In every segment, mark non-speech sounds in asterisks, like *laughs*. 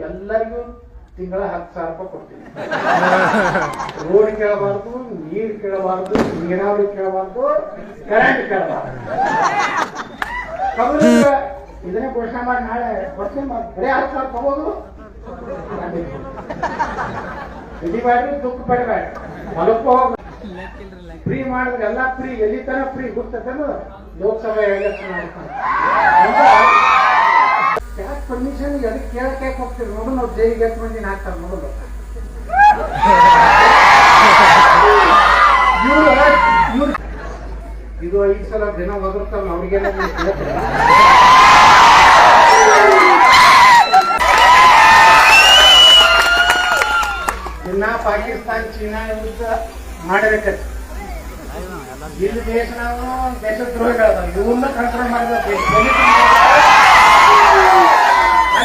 ಎಲ್ಲರಿಗೂ ತಿಂಗಳ ಹತ್ತು ಸಾವಿರ ರೂಪಾಯಿ ಕೊಡ್ತೀನಿ. *laughs* ರೋಡ್ ಕೇಳಬಾರ್ದು, ನೀರು ಕೇಳಬಾರ್ದು, ನೀರಾವರಿ ಕೇಳಬಾರ್ದು ಕರೆಂಟ್ ಕೇಳಬಾರ್ದು. ಇದನ್ನೇ ಘೋಷಣೆ ಮಾಡಿ ನಾಳೆ ಬರ್ತೀನಿ ಬರೀ ಹತ್ತು ಸಾವಿರ ತಗೋದು ಹಿಡಿಬೇಡ್ರಿ ದುಃಖ ಪಡಬೇಡ ಹೊಲಕ್ಕೂ ಹೋಗ ಫ್ರೀ ಮಾಡಿದ್ರೆ ಎಲ್ಲ ಫ್ರೀ ಎಲ್ಲಿ ತರ ಫ್ರೀ ಗೊತ್ತದ ಲೋಕಸಭೆ ಎಲೆಕ್ಷನ್ ಯಾಕೆ ಪರ್ಮಿಷನ್ ಅದಕ್ಕೆ ಕೇಳಕ್ಕೆ ಹೋಗ್ತೀರಿ ನೋಡು, ನಾವು ಜೈಲಿಗೆ ಎಷ್ಟು ಮಂದಿನ ಹಾಕ್ತಾರೆ ನೋಡು ಇವ್ರು ಇದು ಐದು ಸಲ ದಿನ ಒದರ್ತಾರಲ್ಲ ಪಾಕಿಸ್ತಾನ್ ದಿನ ಪಾಕಿಸ್ತಾನ, ಚೀನಾ ವಿರುದ್ಧ ಮಾಡಬೇಕು ಇಲ್ಲಿ ದೇಶ ನಾವು ದೇಶದ್ರೋಹಿಗಳದ ಇವನ್ನ ಕಂಟ್ರೋಲ್ ಮಾಡಬೇಕು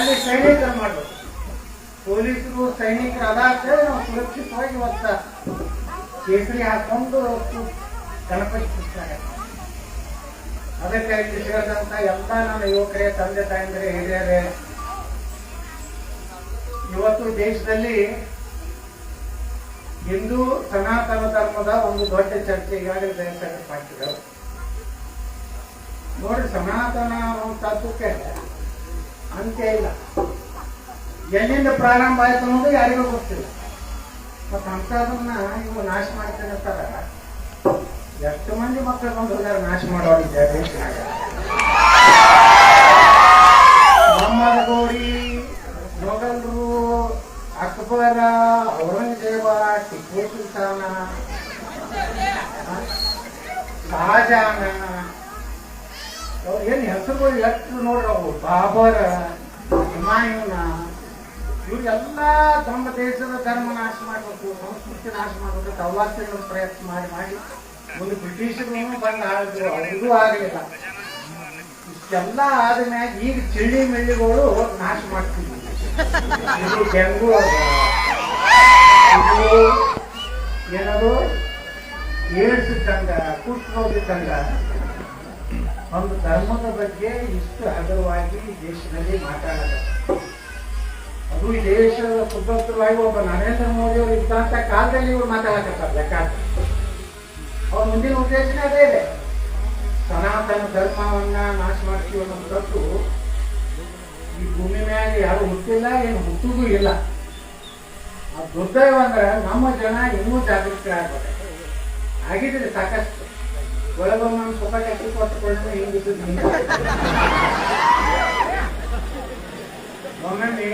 ಅಲ್ಲಿ ಸೈನಿಕರು ಮಾಡಬೇಕು. ಪೊಲೀಸರು, ಸೈನಿಕರು ಅದಾದ್ರೆ ನಾವು ಸುರಕ್ಷಿತವಾಗಿ ಇವತ್ತ ಕೇಸರಿ ಹಾಕೊಂಡು ಗಣಪತಿ ಸುತ್ತಾರೆ ಅದಕ್ಕಾಗಿ ಸಿಗದಂತ ಎಲ್ಲ ನನ್ನ ಯುವಕರೇ, ತಂದೆ ತಾಯಂದಿರೇ, ಹಿರಿಯರೇ, ಇವತ್ತು ದೇಶದಲ್ಲಿ ಹಿಂದೂ ಸನಾತನ ಧರ್ಮದ ಒಂದು ದೊಡ್ಡ ಚರ್ಚೆ ಈಗಾಗಲೇ ದಯಸಾಗಿದ್ದಾರೆ ನೋಡಿ ಸನಾತನ ತತ್ವಕ್ಕೆ ಅಂತ್ಯ ಇಲ್ಲ ಎಲ್ಲಿಂದ ಪ್ರಾರಂಭ ಆಯ್ತು ಅನ್ನೋದು ಯಾರಿಗೂ ಗೊತ್ತಿಲ್ಲ ಮತ್ತೆ ಅಂತದನ್ನ ಇವು ನಾಶ ಮಾಡ್ತಿರ್ತಾರ ಎಷ್ಟು ಮಂದಿ ಮಕ್ಕಳು ಬಂದು ಹೋಗ್ಯಾರ ನಾಶ ಮಾಡೋರಿಗೆ ದೇಶನಾಗ ಮೊಹಮ್ಮದ್ ಗೋರಿ ಮೊಘಲರು ಅಕ್ಬರ ಔರಂಗಜೇಬ ಟಿಪ್ಪು ಸುಲ್ತಾನ ಶಹಜಾನ ಅವ್ರು ಏನ್ ಹೆಸರುಗಳು ಎಷ್ಟು ನೋಡ್ರಿ ಅವು ಬಾಬರ, ಹುಮಾಯೂನ ಎಲ್ಲಾ ತಮ್ಮ ದೇಶದ ಧರ್ಮ ನಾಶ ಮಾಡಬೇಕು, ಸಂಸ್ಕೃತಿ ನಾಶ ಮಾಡಬೇಕು ದೌಲಾತ್ಯಗಳ ಪ್ರಯತ್ನ ಮಾಡಿ ಮಾಡಿ ಒಂದು ಬ್ರಿಟಿಷರು ಬಂದು ಆಳಿದ್ರು. ಅವ್ರಿಗೂ ಆಗಲಿಲ್ಲ. ಇಷ್ಟೆಲ್ಲ ಆದ್ಮ್ಯಾಗ ಈಗ ಚಿಳ್ಳಿ ಮಳ್ಳಿಗಳು ನಾಶ ಮಾಡ್ತಿದ್ವಿ. ಇದು ಅದ. ಇದು ಏನದು? ಏಡ್ಸಿದ್ದಂಗ ಒಂದು ಧರ್ಮದ ಬಗ್ಗೆ ಇಷ್ಟು ಹಗುರವಾಗಿ ದೇಶದಲ್ಲಿ ಮಾತಾಡೋದು. ಅದು ಈ ದೇಶದ ಸುಭದ್ರವಾಗಿ ಒಬ್ಬ ನರೇಂದ್ರ ಮೋದಿ ಅವರು ಇದ್ದಂತ ಕಾಲದಲ್ಲಿ ಇವ್ರು ಮಾತಾಡಕತ್ತಾರೆ ಲೆಕ್ಕ ಅವ್ರ ಮುಂದಿನ ಉದ್ದೇಶನೇ ಅದೇ ಇದೆ. ಸನಾತನ ಧರ್ಮವನ್ನ ನಾಶ ಮಾಡ್ತೀವಿ ಅನ್ನೋದು ಈ ಭೂಮಿ ಮ್ಯಾಗ ಯಾರು ಹುಟ್ಟಿಲ್ಲ, ಏನು ಹುಟ್ಟುಗೂ ಇಲ್ಲ. ಆ ದುರ್ದೈವ ಅಂದ್ರೆ ನಮ್ಮ ಜನ ಇನ್ನೂ ಜಾಗೃತಿ ಆಗ್ಬೇಕು ಆಗಿದ್ರೆ ಸಾಕಷ್ಟು ಒಳಗೊಮ್ಮೆ ಒಮ್ಮೊಮ್ಮೆ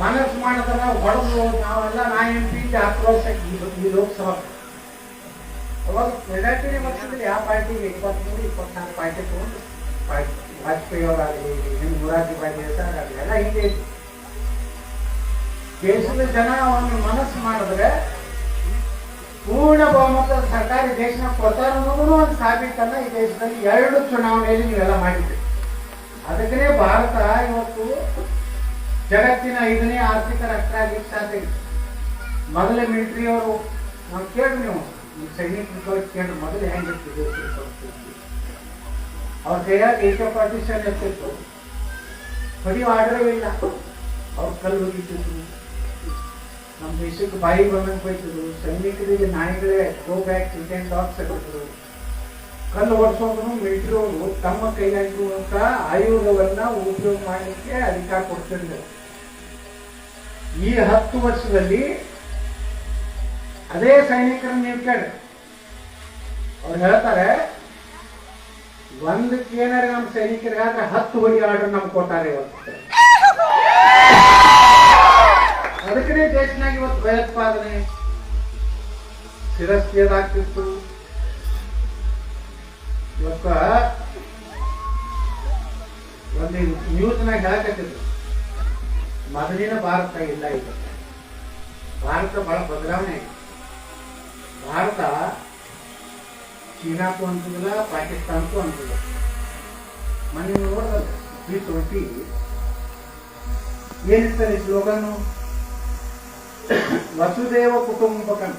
ಮನಸ್ಸು ಮಾಡಿದ್ರ ಹೊಡೆದು ನಾವೆಲ್ಲ ನಾ ಎಂ ಪಿ ಆಕ್ರೋಶಕ್ಕೆ ಈ- ಲೋಕಸಭಾ. ಅವಾಗ ಮೆಜಾರಿಟಿ ವರ್ಷದಲ್ಲಿ ಯಾವ ಪಾರ್ಟಿಗೆ ಇಪ್ಪತ್ಮೂರು, ಇಪ್ಪತ್ನಾಲ್ಕು ಪಾರ್ಟಿ ತಗೊಂಡು ಪಾರ್ಟಿ ವಾಜಪೇಯಿ ಅವರಾಗಲಿ ಹಿಂದ್ ಮುರಾರ್ಜಿ ಬಾಯಿ ದೇಸಾಯಿ ಆಗಲಿ, ಎಲ್ಲ ಹಿಂಗೆ. ದೇಶದ ಜನ ಒಂದು ಮನಸ್ಸು ಮಾಡಿದ್ರೆ ಪೂರ್ಣ ಬಹುಮತದ ಸರ್ಕಾರಿ ದೇಶನ ಕೊಡ್ತಾರೆ ಅನ್ನೋದನ್ನು ಒಂದು ಸಾಬೀತನ್ನ ಈ ದೇಶದಲ್ಲಿ ಎರಡು ಚುನಾವಣೆಯಲ್ಲಿ ನೀವೆಲ್ಲ ಮಾಡಿದ್ರಿ. ಅದಕ್ಕೇ ಭಾರತ ಇವತ್ತು ಜಗತ್ತಿನ ಐದನೇ ಆರ್ಥಿಕ ರಾಷ್ಟ್ರ ಆಗಲಿಕ್ಕೆ ಸಾಧ್ಯ ಇದೆ ಮೊದಲೇ ಮಿಲಿಟರಿ ಅವರು ನಾವು ಕೇಳಿ ನೀವು ನಿಮ್ಮ ಸೈನಿಕರು ಕೇಳಿ ಮೊದಲು ಹೆಂಗಿರ್ತಿದ್ರು ಅವ್ರ ಕೈಯಾಗ ಏಕ ಪಾರ್ಟಿಷನ್ ಇರ್ತಿತ್ತು. ಬರೀ ಆರ್ಡರ್ ಇಲ್ಲ. ಅವ್ರ ಕಲ್ಲು ನಮ್ಮ ದೇಶಕ್ಕೆ ಬಾಯಿ ಬಂದಂಗೆ ಬೈತಿದ್ರು ಸೈನಿಕರಿಗೆ ನಾಯಿಗಳೇ ಗೋ ಬ್ಯಾಕ್ ಇಂಡಿಯನ್ ಡಾಕ್ಸ್ ಆಗಿದ್ರು ಕಲ್ಲು ಓಡಿಸೋದ್ರು ಮಿಲಿಟರಿ ಅವರು ತಮ್ಮ ಕೈಯಾಗಿರುವಂತ ಆಯುಧವನ್ನ ಉಪಯೋಗ ಮಾಡಲಿಕ್ಕೆ ಅಧಿಕಾರ ಕೊಡ್ತಿದ್ರು ಈ ಹತ್ತು ವರ್ಷದಲ್ಲಿ ಅದೇ ಸೈನಿಕರನ್ನ ನೀವು ಕೇಳಿ ಅವ್ರು ಹೇಳ್ತಾರೆ, ಒಂದಕ್ಕೆ ಏನಾರ ನಮ್ಮ ಸೈನಿಕರಿಗಾದ್ರೆ ಹತ್ತು ಹೊಡಿ ಆರ್ಡರ್ ನಮ್ಗೆ ಕೊಟ್ಟಾರೆ ಇವತ್ತು. ಅದಕ್ಕನೇ ದೇಶನಾಗ ಇವತ್ತು ಭಯೋತ್ಪಾದನೆ ಶಿರಸ್ತಿಯದಾಗ್ತಿತ್ತು ಇವತ್ತ ಒಂದು ನ್ಯೂಸ್ನಾಗ ಹೇಳಕತ್ತಿದ್ರು. ಮೊದಲಿನ ಭಾರತ ಇಲ್ಲ ಈಗ. ಭಾರತ ಬಹಳ ಬದಲಾವಣೆ ಭಾರತ ಚೀನಾಕ್ಕೂ ಅಂತಿಲ್ಲ ಪಾಕಿಸ್ತಾನಕ್ಕೂ ಅಂತಿಲ್ಲ ಮೊನ್ನೆ ನೋಡಿದ ಟ್ವೆಂಟಿ ಏನಿರ್ತಾರೆ ಸ್ಲೋಗನ್ನು ವಸುದೇವ ಕುಟುಂಬಕಂ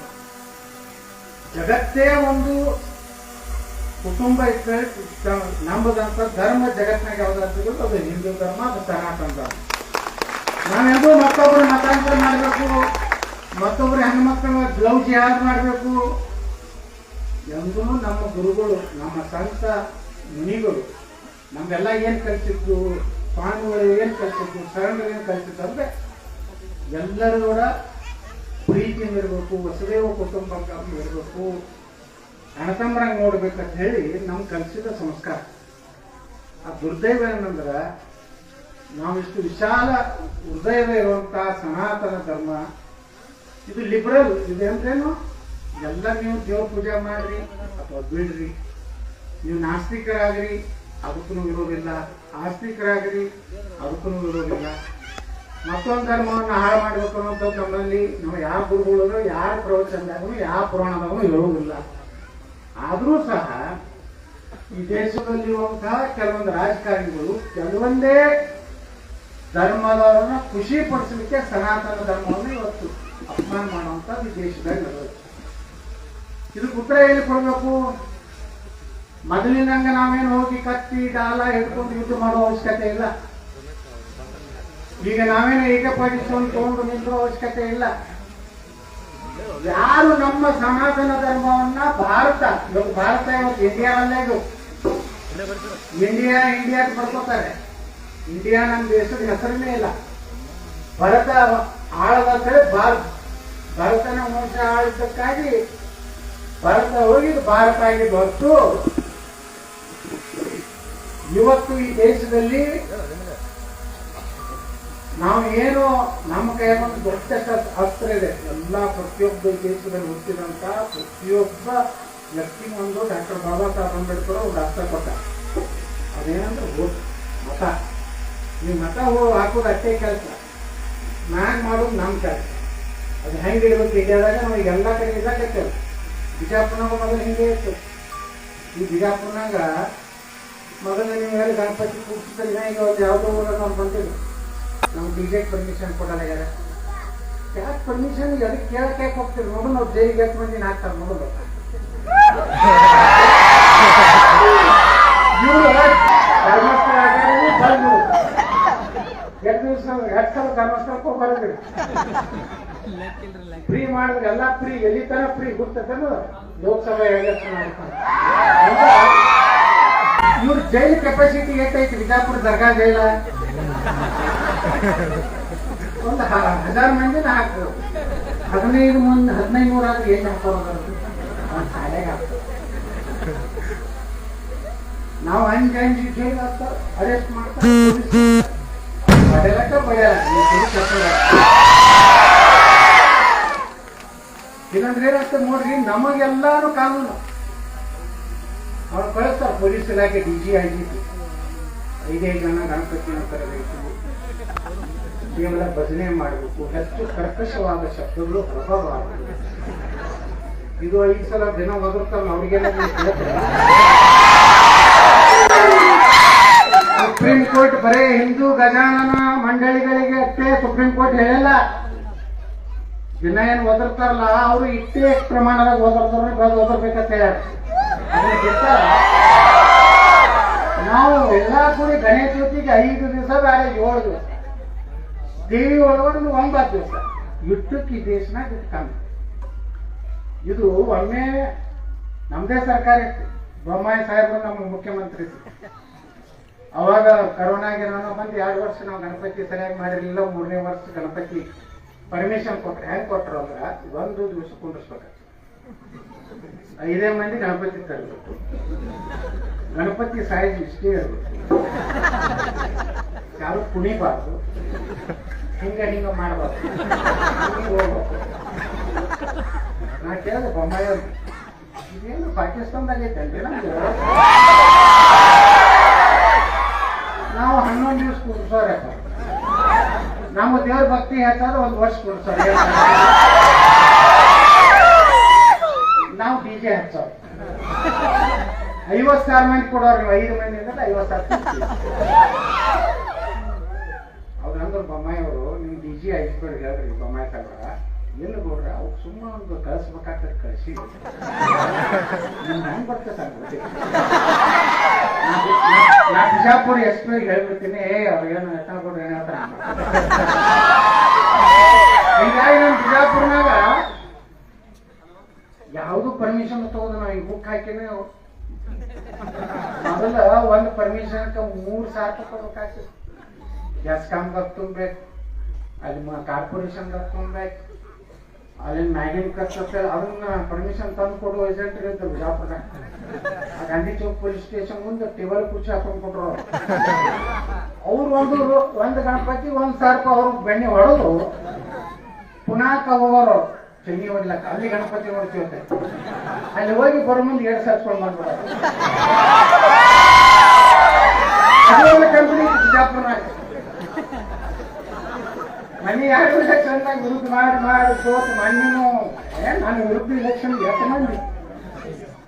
ಜಗತ್ತೇ ಒಂದು ಕುಟುಂಬ ಇದ್ರೆ ನಂಬುದಂತ ಧರ್ಮ ಜಗತ್ತಿನಾಗ ಯಾವ್ದಾದ್ರು ಅದು ಹಿಂದೂ ಧರ್ಮ ಅದು ಸನಾತನ ಧರ್ಮ. ನಾವೆಂದು ಮತ್ತೊಬ್ರು ಮತಾಂತರ ಮಾಡಬೇಕು ಮತ್ತೊಬ್ರು ಹೆಣ್ಮಕ್ಳ ಗ್ಲೌಸ್ ಯಾರು ಮಾಡಬೇಕು. ಎಂದೂ ನಮ್ಮ ಗುರುಗಳು, ನಮ್ಮ ಸಂತ ಮುನಿಗಳು ನಮ್ಗೆಲ್ಲ ಏನು ಕಲಿಸಿದ್ದು ಸ್ವಾಮಿಗಳು ಏನು ಕಲಿಸಿದ್ದು, ಶರಣರು ಏನು ಕಲಿಸಿದ್ದು ಅಂದ್ರೆ ಎಲ್ಲರೂ ಕೂಡ ಪ್ರೀತಿಯಿಂದ ಇರಬೇಕು ವಸುದೇವ ಕುಟುಂಬಕ್ಕೆ ಇರಬೇಕು, ಅಣತಂಬರಂಗೆ ನೋಡ್ಬೇಕಂತ ಹೇಳಿ ನಮ್ಗೆ ಕಲಿಸಿದ ಸಂಸ್ಕಾರ. ಆ ದುರ್ದೈವ ಏನಂದ್ರೆ ನಾವಿಷ್ಟು ವಿಶಾಲ ಹೃದಯದ ಇರುವಂತ ಸನಾತನ ಧರ್ಮ, ಇದು ಲಿಬರಲ್ ಇದು ಅಂದ್ರೇನು ಎಲ್ಲ ನೀವು ದೇವ್ರ ಪೂಜೆ ಮಾಡ್ರಿ ಅಥವಾ ಬಿಡ್ರಿ ನೀವು ನಾಸ್ತಿಕರಾಗ್ರಿ, ಅದಕ್ಕೂ ಇರೋದಿಲ್ಲ. ಆಸ್ತಿಕರಾಗ್ರಿ, ಅದಕ್ಕೂ ವಿರೋಧಿಲ್ಲ ಮತ್ತೊಂದು ಧರ್ಮವನ್ನು ಹಾಳು ಮಾಡಬೇಕು ಅನ್ನೋದು ನಮ್ಮಲ್ಲಿ ನಾವು ಯಾವ ಗುರುಗಳು ಯಾರ ಪ್ರವಚನದಾಗೂ ಯಾವ ಪುರಾಣದಾಗೂ ಹೇಳುವುದಿಲ್ಲ. ಆದರೂ ಸಹ ಈ ದೇಶದಲ್ಲಿರುವಂತಹ ಕೆಲವೊಂದು ರಾಜಕಾರಣಿಗಳು ಕೆಲವೊಂದೇ ಧರ್ಮದವರನ್ನ ಖುಷಿ ಪಡಿಸಲಿಕ್ಕೆ ಸನಾತನ ಧರ್ಮವನ್ನು ಇವತ್ತು ಅಪಮಾನ ಮಾಡುವಂಥದ್ದು ಈ ದೇಶದಲ್ಲಿ ನಡೆಯುತ್ತೆ ಇದಕ್ಕೆ ಉತ್ತರ ಎಲ್ಲಿ ಕೊಡಬೇಕು? ಮೊದಲಿನಂಗ ನಾವೇನು ಹೋಗಿ ಕತ್ತಿ, ಡಾಲ ಹಿಡ್ಕೊಂಡು ಯುದ್ಧ ಮಾಡೋ ಅವಶ್ಯಕತೆ ಇಲ್ಲ. ಈಗ ನಾವೇನು ಏಕಪಾಟಿಸ್ಕೊಂಡು ತಗೊಂಡು ನಿಂತಿರೋ ಅವಶ್ಯಕತೆ ಇಲ್ಲ. ಯಾರು ನಮ್ಮ ಸನಾತನ ಧರ್ಮವನ್ನ ಭಾರತ ಭಾರತ ಇವತ್ತು ಇಂಡಿಯಾವಲ್ಲೇ ಇದು. ಇಂಡಿಯಾ ಇಂಡಿಯಾ ಅಂತ ಬರ್ಕೋತಾರೆ. ಇಂಡಿಯಾ ನಮ್ಮ ದೇಶದ ಹೆಸರನ್ನೇ ಇಲ್ಲ. ಭರತ ಆಳದ ಕಡೆ ಭಾರತ, ಭರತನ ವಂಶ ಆಳಿದ್ದಕ್ಕಾಗಿ ಭರತ ಹೋಗಿದ್ದು, ಭಾರತ ಆಗಿದ್ದು ಹೊರತು ಇವತ್ತು ಈ ದೇಶದಲ್ಲಿ ನಾವು ಏನು ನಮ್ಮ ಒಂದು ದೊಡ್ಡ ಅಸ್ತ್ರ ಇದೆ. ಎಲ್ಲ ಪ್ರತಿಯೊಬ್ಬ ದೇಶದಲ್ಲಿ ಹುಟ್ಟಿದಂತ ಪ್ರತಿಯೊಬ್ಬ ವ್ಯಕ್ತಿ ಒಂದು ಡಾಕ್ಟರ್ ಬಾಬಾ ಸಾಹೇಬ್ ಅಂಬೇಡ್ಕರ್ ಒಂದು ಅಸ್ತ್ರ ಕೊಟ್ಟ. ಅದೇನಂದ್ರೆ ವೋಟ್ ಮತ. ನೀವು ಮತ ಹೋಗಿ ಹಾಕೋದು ಅಷ್ಟೇ ಕೆಲಸ. ನಾನು ಮಾಡೋದು ನಮ್ಮ ಕೆಲಸ. ಅದು ಹೆಂಗೆ ಇಡಬೇಕು ಇಂಡಿಯಾದಾಗ ನಾವು ಎಲ್ಲ ಕಡೆ ಇದಾಗತ್ತಲ್ಲ ಬಿಜಾಪುರ್ನಾಗ ಮೊದಲು ಹಿಂಗೆ ಇತ್ತು. ಈ ಬಿಜಾಪುರ್ನಾಗ ಮೊದಲು ನೀವು ಹೇಳಿ ಗಣಪತಿ ಕೂಡಿಸಿದ್ರೆ ಈಗ ಒಂದು ಯಾವುದೋ ಊರಾಗ ನಾವು ಬಂದಿಲ್ಲ ನಮ್ಗೆ ಡಿ ಜೆ ಪರ್ಮಿಷನ್ ಕೊಡಲ್ಲ ಯಾರ? ಯಾಕೆ ಪರ್ಮಿಷನ್ ಅದಕ್ಕೆ ಕೇಳಕ್ಕೆ ಯಾಕೆ ಹೋಗ್ತೀವಿ ನೋಡು ನಾವು ಜೈಲಿಗೆ ಯಾಕೆ ಮಂದಿನ ಹಾಕ್ತಾರೆ ಬರೋದ್ರಿ ಫ್ರೀ ಮಾಡಿದ್ರೆ ಎಲ್ಲ ಫ್ರೀ ಎಲ್ಲಿ ತರ ಫ್ರೀ ಗೊತ್ತೇನು ಲೋಕಸಭಾ ಇವ್ರ ಜೈಲ್ ಕೆಪಾಸಿಟಿ ಎಷ್ಟೈತಿ ಬಿಜಾಪುರ ದರ್ಗಾ ಜೈಲ? ಒಂದು ಹಜಾರ್ ಮಂದಿನ ಹಾಕ್ಬೋದು ಹದಿನೈದು ಮುಂದೆ ಹದಿನೈದು ನೂರ ಆದ್ರೆ ಏನು ಹಾಕೋದು ಒಂದು ಶಾಲೆಗೆ ನಾವು ಹಾಕ್ತಾರೆ ಅರೆಸ್ಟ್ ಮಾಡ್ತಾರೆ ಕಟ್ಟೋದು. ಇನ್ನೊಂದ್ರೆ ಏನಾಗ್ತದೆ ನೋಡ್ರಿ, ನಮಗೆಲ್ಲಾನು ಕಾನೂನು. ಅವ್ರು ಕಳಿಸ್ತಾರೆ, ಪೊಲೀಸ್ ಇಲಾಖೆ, ಡಿ ಜಿ ಜಿ. ಐದೈದು ಜನ ಗಣಪತಿ ತರಬೇಕು ಕೇವಲ ಭಜನೆ ಮಾಡಬೇಕು. ಹೆಚ್ಚು ಕರ್ಕಶವಾದ ಶಬ್ದಗಳು ಹೊರಬಾರದು ಇದು ಐದು ಸಲ ದಿನ ಒದರ್ತಾರಲ್ಲ ಅವ್ರಿಗೆಲ್ಲ ಸುಪ್ರೀಂ ಕೋರ್ಟ್ ಬರೇ ಹಿಂದೂ ಗಜಾನನ ಮಂಡಳಿಗಳಿಗೆ ಅಷ್ಟೇ ಸುಪ್ರೀಂ ಕೋರ್ಟ್ ಹೇಳಲ್ಲ. ದಿನ ಏನು ಒದರ್ತಾರಲ್ಲ, ಅವರು ಇಷ್ಟೇ ಪ್ರಮಾಣದಾಗ ಓದರ್ತಾರೆ ಬಂದು ಓದರ್ಬೇಕಂತ ಹೇಳಿ ನಾವು ಎಲ್ಲಾ ಕೂಡಿ ಗಣೇಶ ಚೌತಿಗೆ ಐದು ದಿವಸ ಬೇರೆ ಏಳು ದೇವಿ ಒಳಗಡೆ ಒಂಬತ್ತು ದಿವಸ. ಇಟ್ಟಕ್ಕೆ ಈ ದೇಶನಾಗ ಕಮ್ಮಿ. ಇದು ಒಮ್ಮೆ ನಮ್ದೇ ಸರ್ಕಾರ ಇತ್ತು. ಬೊಮ್ಮಾಯಿ ಸಾಹೇಬರು ನಮ್ಮ ಮುಖ್ಯಮಂತ್ರಿ. ಅವಾಗ ಕರೋನಾ ಗಿರೋನಾ ಬಂದು ಎರಡು ವರ್ಷ ನಾವು ಗಣಪತಿ ಸರಿಯಾಗಿ ಮಾಡಿರಲಿಲ್ಲ, ಮೂರನೇ ವರ್ಷ ಗಣಪತಿ ಪರ್ಮಿಷನ್ ಕೊಟ್ರೆ. ಹೆಂಗ್ ಕೊಟ್ರು ಅಂದ್ರ ಒಂದು ದಿವಸ ಕುಂಡಿಸ್ಬೇಕು ಐದೇ ಮಂದಿ ಗಣಪತಿ ತರಬೇಕು. ಗಣಪತಿ ಸೈಜ್ ಇಷ್ಟೇ ಇರಬೇಕು. ಯಾರು ಕುಣಿಬಾರ್ದು. ಹಿಂಗ ಹಿಂಗ ಮಾಡಬಾರ್ದು. ನಾ ಕೇಳಿದೆ ಬೊಮ್ಮಾಯಿ ಅವ್ರು, ಇದೇನು ಪಾಕಿಸ್ತಾನದಾಗ ಐತೆ ನಮ್ದು? ನಾವು ಹನ್ನೊಂದು ದಿವಸ ಕೂರ್ಸೋರಪ್ಪ ನಮ್ಮ ದೇವ್ರ ಭಕ್ತಿ ಹೆಚ್ಚಾದ್ರೆ ಒಂದು ವರ್ಷ ಕೂರ್ಸೋರು. ನಾವು ಡಿ ಜೆ ಹಚ್ಚೋರು. ಐವತ್ತು ಸಾವಿರ ಮಂದಿ ಕೊಡೋರು ನೀವು ಐದು ಮಂದಿ ಅಂದ್ರೆ ಐವತ್ತು ಸಾವಿರ ಅವ್ರು ಅಂದ್ರೆ ಬೊಮ್ಮಾಯಿ ಅವರು ನಿಮ್ ಐಸ್ಬೇಡಿ ಹೇಳ್ರಿ ಬೊಮ್ಮಾಯಿ ಸಾಹೇಬ್ರ ಎಲ್ಲಿ ನೋಡ್ರಿ ಅವ್ರು ಸುಮ್ಮನೆ ಒಂದು ಕಳಿಸ್ಬೇಕಾಗ್ತದೆ ಕಳಿಸಿ. ನಿಮ್ಗೆ ಹೆಂಗ್ ಬರ್ತದೆ ಹಂಗೆ ನಾ ಬಿಜಾಪುರ ಎಸ್ ಪಿ ಹೇಳ್ಬಿಡ್ತೀನಿ, ಏ, ಅವ್ರು ಏನು ಎತ್ತ ಕೊಡ್ರಿ ಏನು ಹೇಳ್ತಾನೆ ಹೀಗಾಗಿ ನಮ್ ಬಿಜಾಪುರ್ನಾಗ ಯಾವುದು ಪರ್ಮಿಷನ್ ತಗೋದು ನಾವು ಈಗ ಬುಕ್ ಹಾಕಿನೇ ಮೊದಲ ಒಂದು ಪರ್ಮಿಷನ್ ಮೂರ್ ಸಾಕು ಕೊಡ್ಬೇಕಾಗ್ತದೆ. ಎಸ್ ಕಾಮ್ ತುಂಬೇಕು ಅಲ್ಲಿ ಕಾರ್ಪೊರೇಷನ್ ಕರ್ಕೊಂಡ್ಬೇಕು ಅಲ್ಲಿ ಮ್ಯಾಗಿನ ಖರ್ಚು ಅದನ್ನ ಪರ್ಮಿಷನ್ ತಂದು ಕೊಡುವ ಏಜೆಂಟ್ ಇರುತ್ತೆ ಬಿಜಾಪುರದಾಗ ಆ ಗಾಂಧಿ ಚೌಕ್ ಪೊಲೀಸ್ ಸ್ಟೇಷನ್ ಮುಂದೆ ಟೇಬಲ್ ಕುರ್ಚಿ ಹಾಕೊಂಡ್ ಕೊಟ್ರು ಅವ್ರು. ಒಂದು ಒಂದು ಗಣಪತಿ, ಒಂದ್ ಸಾವಿರ ರೂಪಾಯಿ ಅವ್ರು ಬೆಣ್ಣೆ ಹೊಡೆದು ಪುನಃ ಹೋಗೋರು ಚೆನ್ನಿ ಹೊಡ್ಲಕ್ಕ. ಅಲ್ಲಿ ಗಣಪತಿ ನೋಡ್ತೀವತ್ತೆ ಅಲ್ಲಿ ಹೋಗಿ ಬರೋ ಮುಂದೆ ಎರಡು ಸರ್ಸ್ಕೊಂಡು ಬಂದ್ಬಿಡೋರು ಕಂಪ್ನಿ ಬಿಜಾಪುರನಾಗ. ಮನೆ ಯಾರು ಇಲೆಕ್ಷನ್ದಾಗ ವಿರುದ್ಧ ಮಾಡಿ ಮಾಡಿ ಸೋತು ಮಣ್ಣು ಏನ್ ನಾನು ವಿರುದ್ಧ ಇಲೆಕ್ಷನ್ ಎಷ್ಟು ಮಂದಿ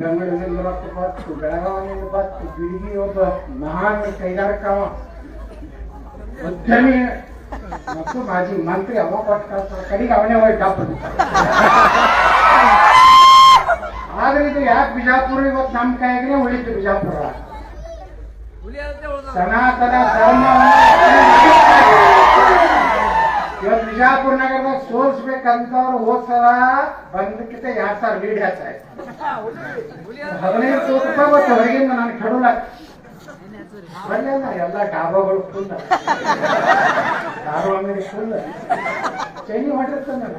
ಬೆಂಗಳೂರಿನಿಂದ ರೊಕ್ಕ ಬತ್ತು ಬೆಳಗಾವಿನಿಂದ ಬತ್ತು ಬಿಳಿಗಿ ಒಬ್ಬ ಮಹಾನ್ ಕೈಗಾರಿಕಾವ ಉದ್ಯಮಿ ಮತ್ತು ಮಾಜಿ ಮಂತ್ರಿ ಅವ ಕೊಟ್ಟು ಕಳ್ಸ್ತಾರೆ. ಕಡೆಗೆ ಅವನೇ ಹೋಗಿ ಡಬ್ಬ ಆದ್ರೆ ಇದು ಯಾಕೆ ಬಿಜಾಪುರ ಇವತ್ತು ನಮ್ಮ ಕೈಯಾಗೇ ಉಳಿತು ಬಿಜಾಪುರ ಸನಾತನ ಧರ್ಮ ಇವತ್ತು ಬಿಜಾಪುರ ನಗರದಾಗ ಸೋಲ್ಸ್ಬೇಕಂತವ್ರು ಹೋದ್ ಸಲ ಬಂದಕ್ಕಿಂತ ಎರಡ್ ಸಾವಿರ ಲೀಡ್ ಹೆಚ್ಚಾಯ್ತು. ಹದಿನೈದು ರೂಪಾಯಿ ಬತ್ತು ಹೊರಗಿಂದ ನಾನು ಕೆಡಲ ಬರ್ಲಿಲ್ಲ ಎಲ್ಲ ಡಾಬಾಗಳು ಫುಲ್ ದಾರು ಅಂಗಡಿ ಫುಲ್ ಚೈನಿ ಮಾಡಿರ್ತಾನೆ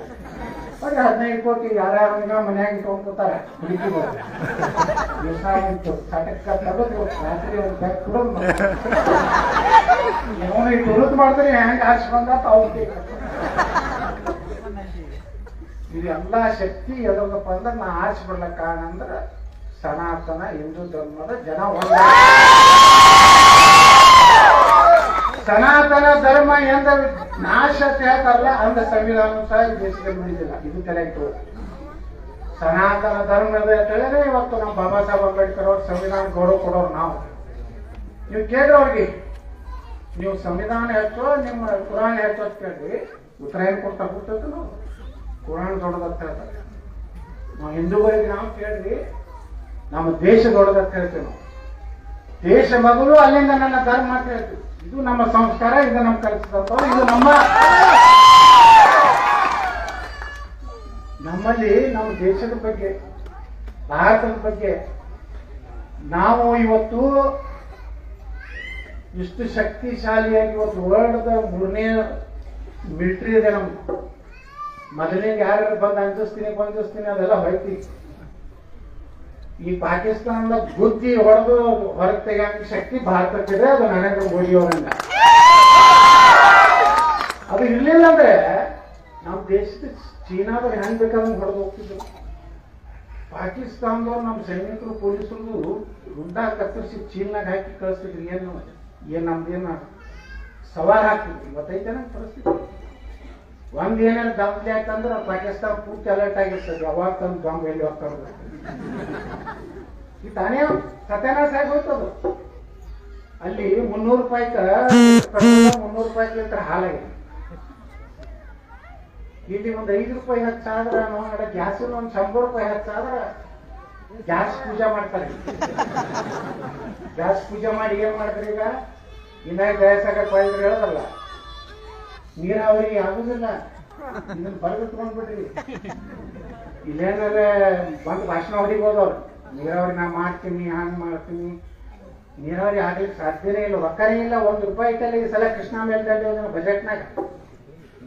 ಬರೀ ಹದಿನೈದು ಕೋಟಿ, ಯಾರ್ಯಾರ ಮನ್ಯಾಗ ಇಟ್ಕೊಂಡ್ಕೊತಾರೆ ಹುಡುಗಿ ದಿವಸ ಉಂಟು ಸಟಕ್ಕ ತಗದು, ರಾತ್ರಿ ಒಂದು ಬ್ಯಾಗ್ ಕುಡಿದು ಅವನು ಈ ತುರುತ್ ಮಾಡಿದ್ರೆ ಹೆಂಗ್ ಬಂದ ಅವ್ರಿಗೆ ಇದೆಲ್ಲ ಶಕ್ತಿ ಎಲ್ಲಪ್ಪ ಅಂದ್ರೆ ನಾ ಆರ್ಸಿ ಕಾರಣ ಅಂದ್ರೆ ಸನಾತನ ಹಿಂದೂ ಧರ್ಮದ ಜನ ಒಂದ. ಸನಾತನ ಧರ್ಮ ಎಂದ ನಾಶ ಹೇಳ್ತಾರಲ್ಲ, ಅಂದ ಸಂವಿಧಾನ ಸಹ ದೇಶದಲ್ಲಿ ಉಳಿದಿಲ್ಲ ಇದು ಕರೆಕ್ಟ್ ಸನಾತನ ಧರ್ಮದ ಹೇಳಿದ್ರೆ ಇವತ್ತು ನಮ್ಮ ಬಾಬಾ ಸಾಹೇಬ್ ಅಂಬೇಡ್ಕರ್ ಅವ್ರ ಸಂವಿಧಾನ ಗೌರವ ಕೊಡೋರು ನಾವು. ನೀವು ಕೇಳ್ರಿ ಅವ್ರಿಗೆ, ನೀವು ಸಂವಿಧಾನ ಹೇಳ್ತೋ ನಿಮ್ಮ ಪುರಾಣ ಹೇಳ್ತೋ ಅಂತ ಕೇಳ್ರಿ ಉತ್ತರ ಏನ್ ಕೊಡ್ತಾ ನಾವು ಕುರಾಣ ದೊಡ್ಡದಂತ ಹೇಳ್ತಾರೆ ನಾವು ಹಿಂದೂಗಳಿಗೆ ನಾವು ಕೇಳ್ರಿ, ನಮ್ಮ ದೇಶ ದೊಡ್ಡದಂತ ಹೇಳ್ತೇವೆ ನಾವು ದೇಶ ಮೊದಲು ಅಲ್ಲಿಂದ ನನ್ನ ಧರ್ಮ ಅಂತ ಹೇಳ್ತೀವಿ. ಇದು ನಮ್ಮ ಸಂಸ್ಕಾರ, ಇದು ನಮ್ಮ ಕಲಿಸಿದಂತ ಇದು ನಮ್ಮ ನಮ್ಮಲ್ಲಿ ನಮ್ಮ ದೇಶದ ಬಗ್ಗೆ, ಭಾರತದ ಬಗ್ಗೆ ನಾವು ಇವತ್ತು ಇಷ್ಟು ಶಕ್ತಿಶಾಲಿಯಾಗಿ ಇವತ್ತು ವರ್ಲ್ಡ್ ಮೂರನೇ ಮಿಲಿಟರಿ ಇದೆ ನಮ್ ಮೊದಲಿಗೆ ಯಾರು ಬಂದು ಅಂಜಿಸ್ತೀನಿ ಬಂದಿಸ್ತೀನಿ ಅದೆಲ್ಲ ಹೊಯ್ತಿ. ಈ ಪಾಕಿಸ್ತಾನದ ಬುದ್ಧಿ ಹೊಡೆದು ಹೊರಗೆ ತೆಗೆಯಂತ ಶಕ್ತಿ ಭಾರತಕ್ಕಿದೆ ಅದು ನರೇಂದ್ರ ಮೋದಿ ಅವರಿಂದ. ಅದು ಇರ್ಲಿಲ್ಲ ಅಂದ್ರೆ ನಮ್ಮ ದೇಶದ ಚೀನಾದ ಹೆಂಗ್ ಬೇಕಾದ್ರೆ ಹೊಡೆದು ಹೋಗ್ತಿದ್ರು. ಪಾಕಿಸ್ತಾನದವ್ರು ನಮ್ಮ ಸೈನಿಕರು, ಪೊಲೀಸರು ಗುಂಡ ಕತ್ತರಿಸಿ ಚೀನಾಗ ಹಾಕಿ ಕಳಿಸ್ತಿದ್ರು ಏನು ಏನ್ ನಮ್ದೇನು ಸವಾಲ್ ಹಾಕ್ತಿದ್ರು ಇವತ್ತೈತೆ ಪರಿಸ್ಥಿತಿ ಒಂದ್ ಏನಾರು ದಾಖಲೆ ಆಯ್ತಂದ್ರೆ ಪಾಕಿಸ್ತಾನ ಪೂರ್ತಿ ಅಲರ್ಟ್ ಆಗಿರ್ತದೆ. ಅವಾಗ ತಂದು ಬಾಂಬ್ ಎಲ್ಲಿ ಹೋಗ್ತಾರೆ ಈ ತಾನೇ ಸತ್ಯನಾಶ ಆಗಿ ಅದು ಅಲ್ಲಿ ಮುನ್ನೂರು ರೂಪಾಯಿಕ ಮುನ್ನೂರು ರೂಪಾಯಿ ಲೀಟರ್ ಹಾಲಾಗಿದೆ. ಇಲ್ಲಿ ಒಂದ್ ಐದು ರೂಪಾಯಿ ಹಚ್ಚಾದ್ರ ನೋಡ ಗ್ಯಾಸ್ ಒಂದ್ ಶಂಬರ್ ರೂಪಾಯಿ ಹಚ್ಚಾದ್ರ ಗ್ಯಾಸ್ ಪೂಜೆ ಮಾಡ್ತಾರೆ. ಗ್ಯಾಸ್ ಪೂಜೆ ಮಾಡಿ ಏನ್ ಮಾಡ್ತಾರೆ ಈಗ? ಇನ್ನ ಗ್ಯಾಸ್ ಪಾಯಿಂಟ್ ಹೇಳೋದಲ್ಲ. ನೀರಾವರಿ ಆಗುದಿಲ್ಲ. ಇದನ್ನ ತಗೊಂಡ್ಬಿಟ್ರಿ ಇಲ್ಲೇನಾದ್ರೆ ಬಂದು ಭಾಷಣ ಹೊಡಿಬೋದು ಅವ್ರು. ನೀರಾವರಿ ನಾ ಮಾಡ್ತೀನಿ, ಹಂಗ್ ಮಾಡ್ತೀನಿ. ನೀರಾವರಿ ಆಗ್ಲಿಕ್ಕೆ ಸಾಧ್ಯನೇ ಇಲ್ಲ. ರೊಕ್ಕನೇ ಇಲ್ಲ, ಒಂದು ರೂಪಾಯಿ ಇಟ್ಟಲ್ಲ ಈ ಸಲ ಕೃಷ್ಣ ಮೇಲ್ದಲ್ಲಿ ಬಜೆಟ್ನಾಗ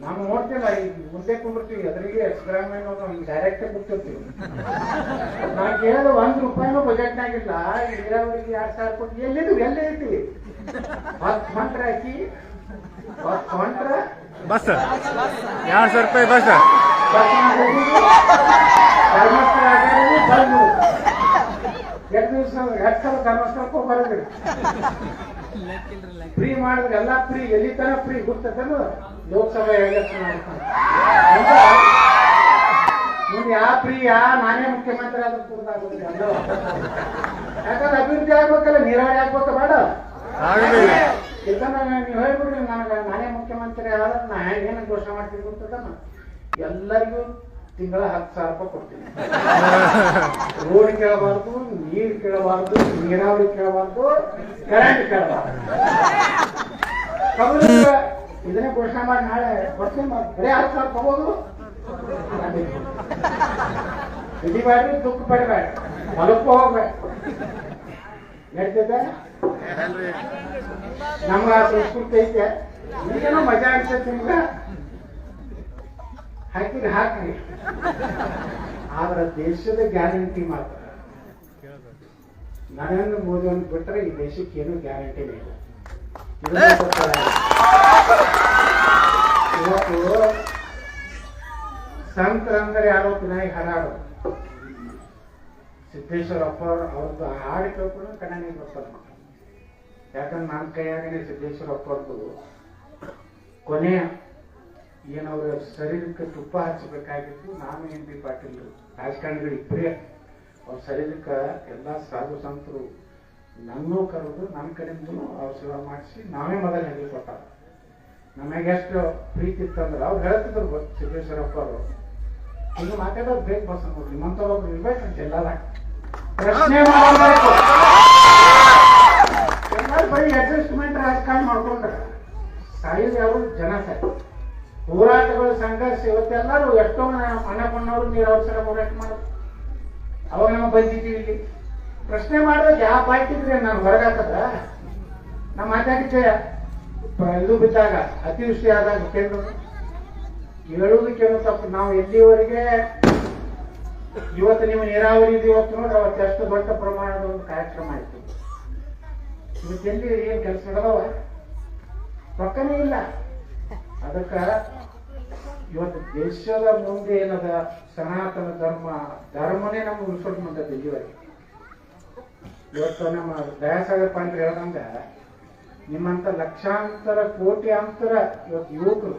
ನಾವು ನೋಡ್ತಿಲ್ಲ ಈ ಮುಂದೆ ಕುಂದಿರ್ತೀವಿ ಎದುರಿಗೆ ಎಸ್ ಗ್ರಾಮೀಣ ಡೈರೆಕ್ಟ್ ಕೊಡ್ತಿರ್ತೀವಿ ನಾನು ಕೇಳಿದ ಒಂದ್ ರೂಪಾಯಿನೂ ಬಜೆಟ್ನಾಗಿಲ್ಲ ನೀರಾವರಿಗೆ ಎರಡ್ ಸಾವಿರ ಕೊಟ್ಟು ಎಲ್ಲಿದು ಎಲ್ಲಿ ಐತಿ ಹತ್ತು ಮಂತ್ರ ಹಾಕಿ ಹತ್ತು ಮಂತ್ರ. ಬಸ್. ಎರಡು ಸಾವಿರ ರೂಪಾಯಿ ಬಸ್. ಎರಡು ದಿವಸ ಎರಡು ಸಾವಿರ ಧರ್ಮಸ್ಥಳಕ್ಕೆ ಹೋಗಿ ಬರೋದ್ರಿ ಫ್ರೀ ಮಾಡಿದ್ರೆ ಎಲ್ಲ ಫ್ರೀ ಎಲ್ಲಿ ತರ ಫ್ರೀ ಲೋಕಸಭೆ ಲೋಕಸಭಾ ಎಲೆಕ್ಷನ್ ಮುಂದೆ ಯಾ ಫ್ರೀ ಯಾ ನಾನೇ ಮುಖ್ಯಮಂತ್ರಿ ಆದ್ರೂ ಎಲ್ಲೋ ಯಾಕಂದ್ರೆ ಅಭಿವೃದ್ಧಿ ಆಗ್ಬೇಕಲ್ಲ ನೀರಾವರಿ ಆಗ್ಬೇಕ ಬೇಡ. ಯಾಕಂದ್ರೆ ನೀವು ಹೇಳ್ಬಿಡ್ರಿ ನನಗೆ ನಾನೇ ಮುಖ್ಯಮಂತ್ರಿ ಆದ್ರೆ ನಾ ಏನು ಘೋಷಣೆ ಮಾಡ್ತೀನಿ ಗೊತ್ತದಮ್ಮ? ಎಲ್ಲರಿಗೂ ತಿಂಗಳ ಹತ್ತು ಸಾವಿರ ರೂಪಾಯಿ ಕೊಡ್ತೀನಿ. ರೋಡ್ ಕೇಳಬಾರ್ದು ನೀರು ಕೇಳಬಾರ್ದು ನೀರಾವರಿ ಕೇಳಬಾರ್ದು ಕರೆಂಟ್ ಕೇಳಬಾರ್ದು. ಇದನ್ನೇ ಘೋಷಣೆ ಮಾಡಿ ನಾಳೆ ಬರ್ತೀನಿ ಬರೀ ಹತ್ತು ಸಾವಿರ ತಗೋದು? ಹಿಡಿಬೇಡ್ರಿ ದುಃಖ ಪಡಬೇಡ. ಹೊಲಕ್ಕೂ ಹೋಗ್ಬೇಡ. ನಡೀತದೆ ನಮ್ಗ ಆ ಸಂಸ್ಕೃತಿ ಐತೆ. ಈಗೇನೋ ಮಜಾ ಆಗ್ತೈತೆ ನಿಮ್ಗ? ಹಾಕಿದ್ರೆ ಹಾಕಿ. ಆದ್ರೆ ದೇಶದ ಗ್ಯಾರಂಟಿ ಮಾತ್ರ. ನರೇಂದ್ರ ಮೋದಿ ಒಂದು ಬಿಟ್ಟರೆ ಈ ದೇಶಕ್ಕೆ ಏನು ಗ್ಯಾರಂಟಿ ಇಲ್ಲ. ಇವತ್ತು ಸಂತ ಸಂತರಂದ್ರೆ ಯಾರೋ ತಿನ್ನಾಗಿ ಹರಾಡು ಸಿದ್ದೇಶ್ವರ ಅಪ್ಪ ಅವ್ರದ್ದು ಹಾಡು ಕೇಳ್ಕೊಂಡು ಕಣ್ಣನೇ ಬರ್ತಾರ. ಯಾಕಂದ್ರೆ ನನ್ನ ಕೈಯಾಗನೆ ಸಿದ್ದೇಶ್ವರ ಅಪ್ಪ ಅವ್ರದ್ದು ಕೊನೆಯ ಏನವ್ರ ಶರೀರಕ್ಕೆ ತುಪ್ಪ ಹಚ್ಚಬೇಕಾಗಿತ್ತು ನಾನು ಎಂ ಬಿ ಪಾಟೀಲ್ ರಾಜಕಾರಣಿಗಳು ಇಬ್ಬರೇ ಅವ್ರ ಶರೀರಕ್ಕೆ ಎಲ್ಲ ಸಾಧು ಸಂತರು ನನ್ನೂ ಕರೆದು ನನ್ನ ಕಡೆಯಿಂದನು ಅವ್ರ ಸೇವೆ ಮಾಡಿಸಿ, ನಾವೇ ಮೊದಲು ಹೆಂಗೆ ಕೊಟ್ಟಾರ. ನಮಗೆ ಎಷ್ಟು ಪ್ರೀತಿ ಇತ್ತಂದ್ರೆ ಅವ್ರು ಹೇಳ್ತಿದ್ರು ಬಸ್ ಸಿದ್ದೇಶ್ವರಪ್ಪ ಅವರು. ಇನ್ನು ಮಾತಾಡೋದು ಬೇಕು ಬಸ್ ನೋಡಿ ನಿಮ್ಮಂಥವ್ರು ಇರ್ಬೇಕಂತ ಎಲ್ಲಾರ. ಪ್ರಶ್ನೆ ಮಾಡಬೇಕು. ಎಲ್ಲರೂ ಬರೀ ಅಡ್ಜಸ್ಟ್ಮೆಂಟ್ ರಾಜಕಾರಣ ಮಾಡ್ಕೊಂಡ್ರ, ಸಾಯೋದು ಯಾರು ಜನ ಸಾಯಿ ಹೋರಾಟಗಳು, ಸಂಘರ್ಷ, ಇವತ್ತೆಲ್ಲರೂ ಎಷ್ಟೋ ಹಣ ಬಣ್ಣವರು ನೀರು ಅವಸರ ಹೋರಾಟ ಮಾಡೋದು ಅವಾಗ ನಮ್ಮ ಬಂದಿದ್ದೀವಿ ಇಲ್ಲಿ. ಪ್ರಶ್ನೆ ಮಾಡಿದಾಗ ಯಾವ ಬಾಯ್ತಿದ್ರೆ ನಾನು ಹೊರಗಾಕದ. ನಮ್ಮ ಪ- ಇದು ಬಿದ್ದಾಗ, ಅತಿವೃಷ್ಟಿ ಆದಾಗ ಕೇಂದ್ರ ಹೇಳುವುದಕ್ಕೇನು ತಪ್ಪು. ನಾವು ಎಲ್ಲಿವರೆಗೆ ಇವತ್ತು ನೀವು ನೀರಾವರಿ ಇದೆ ಇವತ್ತು ನೋಡ್ರಿ, ಅವತ್ತು ಎಷ್ಟು ದೊಡ್ಡ ಪ್ರಮಾಣದ ಒಂದು ಕಾರ್ಯಕ್ರಮ ಆಯ್ತು. ಇವತ್ತೆಲ್ಲಿ ಏನ್ ಕೆಲಸ ನಡೆದವ ರೊಕ್ಕನೇ ಇಲ್ಲ. ಅದಕ್ಕ ಇವತ್ತು ದೇಶದ ಮುಂದೆ ಏನದ ಸನಾತನ ಧರ್ಮ, ಧರ್ಮನೇ ನಮ್ಗೆ ಉಳಿಸೋದು ಬಂದದ್ದು ಇಲ್ಲಿವರೆಗೆ ಇವತ್ತು ನಮ್ಮ ದಯಾಸಾಗರ್ ಪಾಂಡ್ರೆ ಹೇಳ್ದಂಗ, ನಿಮ್ಮಂತ ಲಕ್ಷಾಂತರ, ಕೋಟಿ ಅಂತರ ಇವತ್ತು ಯುವಕರು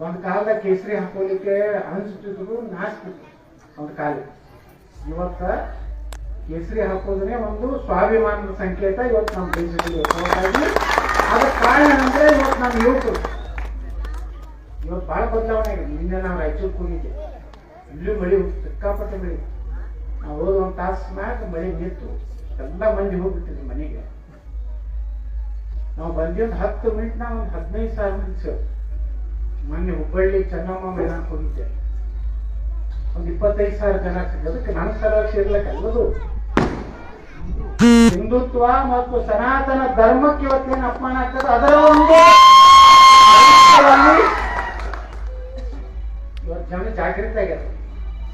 ಒಂದು ಕಾಲದ ಕೇಸರಿ ಹಾಕೋಲಿಕ್ಕೆ ಅನಿಸ್ತಿದ್ರು ನಾಚ್ತಿದ್ರು ಒಂದು ಕಾಲ ಇವತ್ತ ಕೇಸರಿ ಹಾಕೋದನ್ನೇ ಒಂದು ಸ್ವಾಭಿಮಾನದ ಸಂಕೇತ ಇವತ್ತು ನಮ್ಮ ದೇಶದಲ್ಲಿ ಅದಕ್ಕೆ ಕಾರಣ ಅಂದ್ರೆ ಇವತ್ತು ನಮ್ಮ ಯುವಕರು ಇವತ್ತು ಬಹಳ ಬದಲಾವಣೆ ಆಗಿದೆ. ನಿನ್ನೆ ನಾವು ರಾಯಚೂರಿಗೆ ಹೋಗಿದ್ದೆ ಇಲ್ಲೂ ಮಳೆ ಸಿಕ್ಕಾಪಟ್ಟೆ ಮಳೆ. ನಾವು ಹೋದ ಒಂದು ತಾಸು ಮ್ಯಾಗ ಮಳೆ ನಿಂತು. ಎಲ್ಲ ಮಂದಿ ಹೋಗ್ಬಿಟ್ಟಿದ್ವಿ ಮನೆಗೆ. ನಾವು ಬಂದಿ ಒಂದು ಹತ್ತು ಮಿನಿಟ್ ನಾವು ಒಂದು ಹದಿನೈದು ಸಾವಿರ ಸೇರ್ ಮೊನ್ನೆ ಹುಬ್ಬಳ್ಳಿ ಚೆನ್ನಮ್ಮ ಮೈದಾನ ಹೋಗಿದ್ದೆ. ಒಂದು ಇಪ್ಪತ್ತೈದು ಸಾವಿರ ಜನ ಸಿಗೋದಕ್ಕೆ ನನ್ನ ಸಲುವಾಗಿ ಸೇರ್ಲಕ್ಕೆ ಅಲ್ಲದು. ಹಿಂದುತ್ವ ಮತ್ತು ಸನಾತನ ಧರ್ಮಕ್ಕೆ ಇವತ್ತೇನು ಅಪಮಾನ ಆಗ್ತದೆ? ಅದರ ಒಂದು ಜನ ಜಾಗೃತಿ ಆಗ್ಯದ.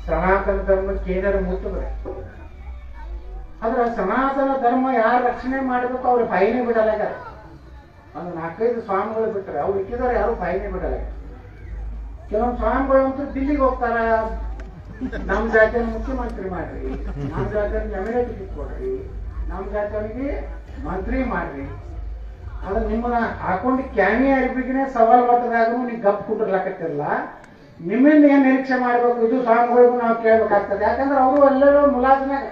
ಸನಾತನ ಧರ್ಮಕ್ಕೆ ಏನಾರು ಮುಟ್ಟಿದ್ರೆ ಆದ್ರೆ ಸನಾತನ ಧರ್ಮ ಯಾರು ರಕ್ಷಣೆ ಮಾಡಬೇಕು ಅವ್ರ ಭಯನೇ ಬಿಡಲಾಗ್ಯಾರ. ಒಂದು ನಾಲ್ಕೈದು ಸ್ವಾಮಿಗಳು ಬಿಟ್ಟರೆ ಅವ್ರು ಇಟ್ಟಿದ್ದಾರೆ, ಯಾರು ಭಯನೇ ಬಿಡಲ್ಲ ಕೆಲವೊಂದು ಸ್ವಾಮಿಗಳು ಅಂತೂ ದಿಲ್ಲಿಗೆ ಹೋಗ್ತಾರ. ನಮ್ ಜಾತಿಯ ಮುಖ್ಯಮಂತ್ರಿ ಮಾಡ್ರಿ, ನಮ್ ಜಾತಿಯ ಟಿಕೆಟ್ ಕೊಡ್ರಿ ನಮ್ ಜಾತಿಯವರಿಗೆ ಮಂತ್ರಿ ಮಾಡ್ರಿ. ಆದ್ರೆ ನಿಮ್ಮನ್ನ ಹಾಕೊಂಡು ಕ್ಯಾಮಿ ಅರ್ಬಿಗಿನೇ ಸವಾಲ್ ಮತದಾಗೂ ನೀವು ಗಪ್ ಕುಟ್ರಲಾಕತ್ತಿರಲ್ಲ ನಿಮ್ಮಿಂದ ಏನು ನಿರೀಕ್ಷೆ ಮಾಡ್ಬೇಕು? ಇದು ಸ್ವಾಮಿಗಳಿಗೂ ನಾವು ಕೇಳ್ಬೇಕಾಗ್ತದೆ. ಯಾಕಂದ್ರೆ ಅವರು ಎಲ್ಲರೂ ಮುಲಾಜಿನಾಗ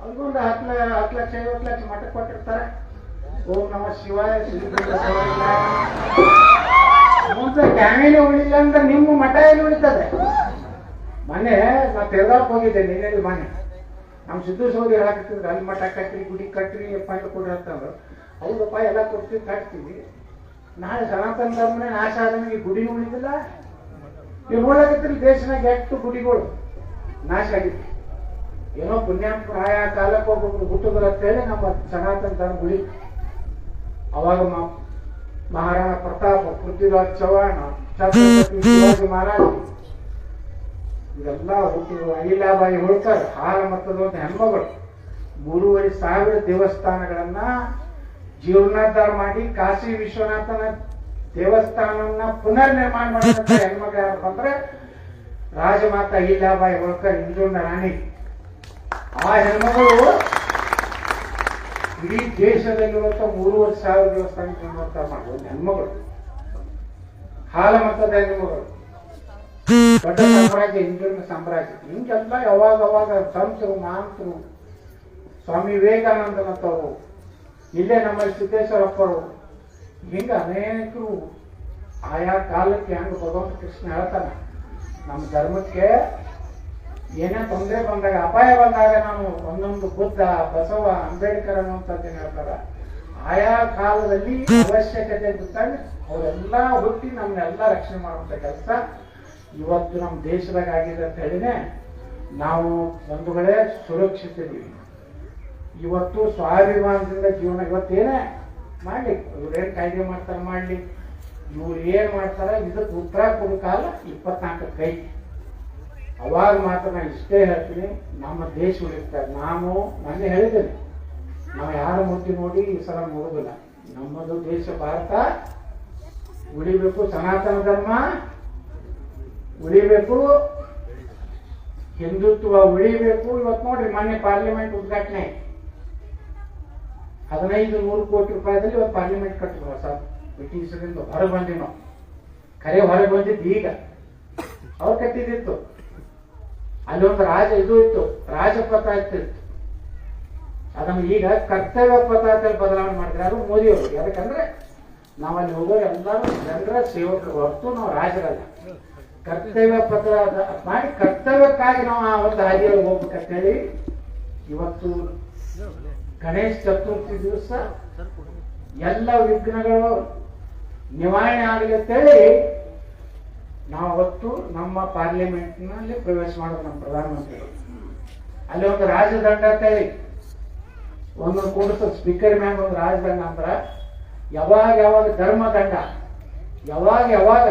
ಅವ್ರಿಗೊಂದು ಹತ್ತು ಹತ್ತು ಲಕ್ಷ, ಐವತ್ತು ಲಕ್ಷ ಮಠ ಕೊಟ್ಟಿರ್ತಾರೆ. ಓಂ ನಮ ಶಿವಾಯ ಮುಂದೆ ಕ್ಯಾಮಿಲಿ ಉಳಿಲ್ಲ ಅಂದ್ರೆ ನಿಮ್ಮ ಮಠ ಎಲ್ಲಿ ಉಳಿತದೆ? ಮನೆ, ನಾ ತೆರೆದಾಕ್ ಹೋಗಿದ್ದೆ ನಿನ್ನೆಲ್ಲಿ ಮನೆ. ನಮ್ಮ ಸಿದ್ದು ಸೌದಿ ಹೇಳಕತ್ತಿದ್ರು ಅಲ್ಲಿ ಮಠ ಕಟ್ಟ್ರಿ ಗುಡಿ ಕಟ್ಟ್ರಿ ಫಂಡ್ ಕೊಡ್ರಿ ಅಂತಂದ್ರು ಹೌದಪ್ಪ, ಎಲ್ಲ ಕೊಡ್ತೀವಿ, ಕಟ್ತೀವಿ. ನಾಳೆ ಸನಾತನ ಧರ್ಮನೇ ನಾಶ ಈ ಗುಡಿ ಉಳಿದಿಲ್ಲ? ನೋಡಕತ್ತೀರಿ ದೇಶನಾಗ ಎಷ್ಟು ಗುಡಿಗಳು ನಾಶ ಆಗಿತ್ತು ಏನೋ ಪುಣ್ಯ ಪ್ರಾಯ ಕಾಲಕ್ಕೆ ಒಬ್ಬೊಬ್ರು ಹುಟ್ಟಿದ್ರ ಅಂತೇಳಿ ನಮ್ಮ ಸನಾತನ ಧರ್ಮ ಗುಡಿ. ಅವಾಗ ಮಹಾರಾಣ ಪ್ರತಾಪ, ಪೃಥ್ವಿರಾಜ್ ಚವಾಣ ಛತ್ರಪತಿ ಶಿವಾಜಿ ಮಹಾರಾಜ ಇದೆಲ್ಲ ಹುಟ್ಟಿದ್ರು ಅಹಿಲಾಬಾಯಿ ಹೋಳ್ಕರ್ ಹಾಲ ಮತ್ತದ ಒಂದು ಹೆಣ್ಮಗಳು. ಮೂರುವರೆ ಸಾವಿರ ದೇವಸ್ಥಾನಗಳನ್ನ ಜೀವನಾಧಾರ ಮಾಡಿ ಕಾಶಿ ವಿಶ್ವನಾಥನ ದೇವಸ್ಥಾನವನ್ನ ಪುನರ್ ನಿರ್ಮಾಣ ಮಾಡಿದಂತ ಹೆಣ್ಮಗಳು ಯಾರಪ್ಪ ಅಂದ್ರೆ ರಾಜಮಾತಾ ಹೀಲಾಬಾಯಿ ಹೋಳ್ಕರ್ ಹಿಂದೂನ ರಾಣಿ. ಆ ಹೆಣ್ಮಗಳು ಇಡೀ ದೇಶದಲ್ಲಿರುವಂತ ಮೂರುವರೆ ಸಾವಿರ ದೇವಸ್ಥಾನ ನಿರ್ಮಾಣ ಮಾಡುವ ಹೆಣ್ಮಗಳು. ಹಾಲ ಮತದ ಹೆಣ್ಮಗಳು. ದೊಡ್ಡ ಸಾಮ್ರಾಜ್ಯ ಹಿಂದಿನ ಸಾಮ್ರಾಜ್ಯ. ಹಿಂಗೆಲ್ಲ ಯಾವಾಗ ಅವಾಗ ಸಂತರು ಮಹಾಂತರು ಸ್ವಾಮಿ ವಿವೇಕಾನಂದನಂತವರು ಇಲ್ಲೇ ನಮ್ಮಲ್ಲಿ ಸಿದ್ದೇಶ್ವರಪ್ಪರು ಹಿಂಗ ಅನೇಕರು ಆಯಾ ಕಾಲಕ್ಕೆ ಹೆಂಗ ಭಗವಂತ ಕೃಷ್ಣ ಹೇಳ್ತಾನೆ, ನಮ್ಮ ಧರ್ಮಕ್ಕೆ ಏನೇ ತೊಂದರೆ ಬಂದಾಗ, ಅಪಾಯ ಬಂದಾಗ ನಾವು ಒಂದೊಂದು ಬುದ್ಧ, ಬಸವ, ಅಂಬೇಡ್ಕರ್ ಅನ್ನುವಂಥದ್ದು ಹೇಳ್ತಾರೆ, ಆಯಾ ಕಾಲದಲ್ಲಿ ಅವಶ್ಯಕತೆ ಬಿಟ್ಟಾಗ ಅವರೆಲ್ಲ ಹುಟ್ಟಿ ನಮ್ಮನ್ನೆಲ್ಲ ರಕ್ಷಣೆ ಮಾಡುವಂಥ ಕೆಲಸ ಇವತ್ತು ನಮ್ಮ ದೇಶದಾಗ ಆಗಿದೆ ಅಂತ ಹೇಳಿನೇ ನಾವು ಬಂಧುಗಳೇ ಸುರಕ್ಷಿತ ಇವತ್ತು ಸ್ವಾಭಿಮಾನದಿಂದ ಜೀವನ, ಇವತ್ತೇನೇ ಮಾಡ್ಲಿ. ಇವ್ರೇನ್ ಕಾಯ್ದೆ ಮಾಡ್ತಾರ ಮಾಡ್ಲಿ. ಇವ್ರು ಏನ್ ಮಾಡ್ತಾರ ಇದಕ್ಕೆ ಉತ್ತರ ಕೊಡೋ ಕಾಲ ಇಪ್ಪತ್ನಾಲ್ಕು ಕೈ. ಅವಾಗ ಮಾತ್ರ ನಾನು ಇಷ್ಟೇ ಹೇಳ್ತೀನಿ, ನಮ್ಮ ದೇಶ ಉಳಿತಾರೆ ನಾನು ಮೊನ್ನೆ ಹೇಳಿದ್ದೇನೆ, ನಾವು ಯಾರ ಮೂರ್ತಿ ನೋಡಿ ಈ ಸಲ ನೋಡುದಿಲ್ಲ. ನಮ್ಮದು ದೇಶ ಭಾರತ, ಉಳಿಬೇಕು ಸನಾತನ ಧರ್ಮ, ಉಳಿಬೇಕು ಹಿಂದುತ್ವ ಉಳಿಬೇಕು. ಇವತ್ತು ನೋಡ್ರಿ, ಮೊನ್ನೆ ಪಾರ್ಲಿಮೆಂಟ್ ಉದ್ಘಾಟನೆ. ಹದಿನೈದು ನೂರು ಕೋಟಿ ರೂಪಾಯಿದಲ್ಲಿ ಇವತ್ತು ಪಾರ್ಲಿಮೆಂಟ್ ಕಟ್ಟಿದ್ರು ಸರ್. ಬ್ರಿಟಿಷರಿಂದ ಹೊರಗೆ ಬಂದಿ ನಾವು ಕರೆ ಹೊರಗೆ ಬಂದಿದ್ದು ಈಗ. ಅವ್ರು ಕಟ್ಟಿದಿತ್ತು ಅಲ್ಲೊಂದು ರಾಜ ಇದು ಇತ್ತು. ರಾಜಪಥ ಇತ್ತು. ಅದನ್ನು ಈಗ ಕರ್ತವ್ಯ ಪಥದಲ್ಲಿ ಬದಲಾವಣೆ ಮಾಡಿದ್ರೆ ಅದು ಮೋದಿಯವರು ಯಾಕಂದ್ರೆ ನಾವಲ್ಲಿ ಹೋಗೋರು ಎಲ್ಲರೂ ಜನರ ಸೇವಕರು. ಹೊರತು ನಾವು ರಾಜರಲ್ಲ. ಕರ್ತವ್ಯ ಪಥ ಮಾಡಿ ಕರ್ತವ್ಯಕ್ಕಾಗಿ ನಾವು ಆ ಒಂದು ಹಾದಿಯಲ್ಲಿ ಹೋಗ್ಬೇಕಂತೇಳಿ ಇವತ್ತು ಗಣೇಶ ಚತುರ್ಥಿ ದಿವಸ ಎಲ್ಲ ವಿಘ್ನಗಳು ನಿವಾರಣೆ ಆಗಲಿ ಅಂತೇಳಿ ನಾವು ಅವತ್ತು ನಮ್ಮ ಪಾರ್ಲಿಮೆಂಟ್ನಲ್ಲಿ ಪ್ರವೇಶ ಮಾಡೋದು ನಮ್ಮ ಪ್ರಧಾನಮಂತ್ರಿ. ಅಲ್ಲಿ ಒಂದು ರಾಜದಂಡ ಅಂತೇಳಿ ಒಂದು ಕೂಡಿಸ ಸ್ಪೀಕರ್ ಮ್ಯಾಗ ಒಂದು ರಾಜದಂಡ ಅಂದ್ರ, ಯಾವಾಗ ಯಾವಾಗ ಧರ್ಮದಂಡ, ಯಾವಾಗ ಯಾವಾಗ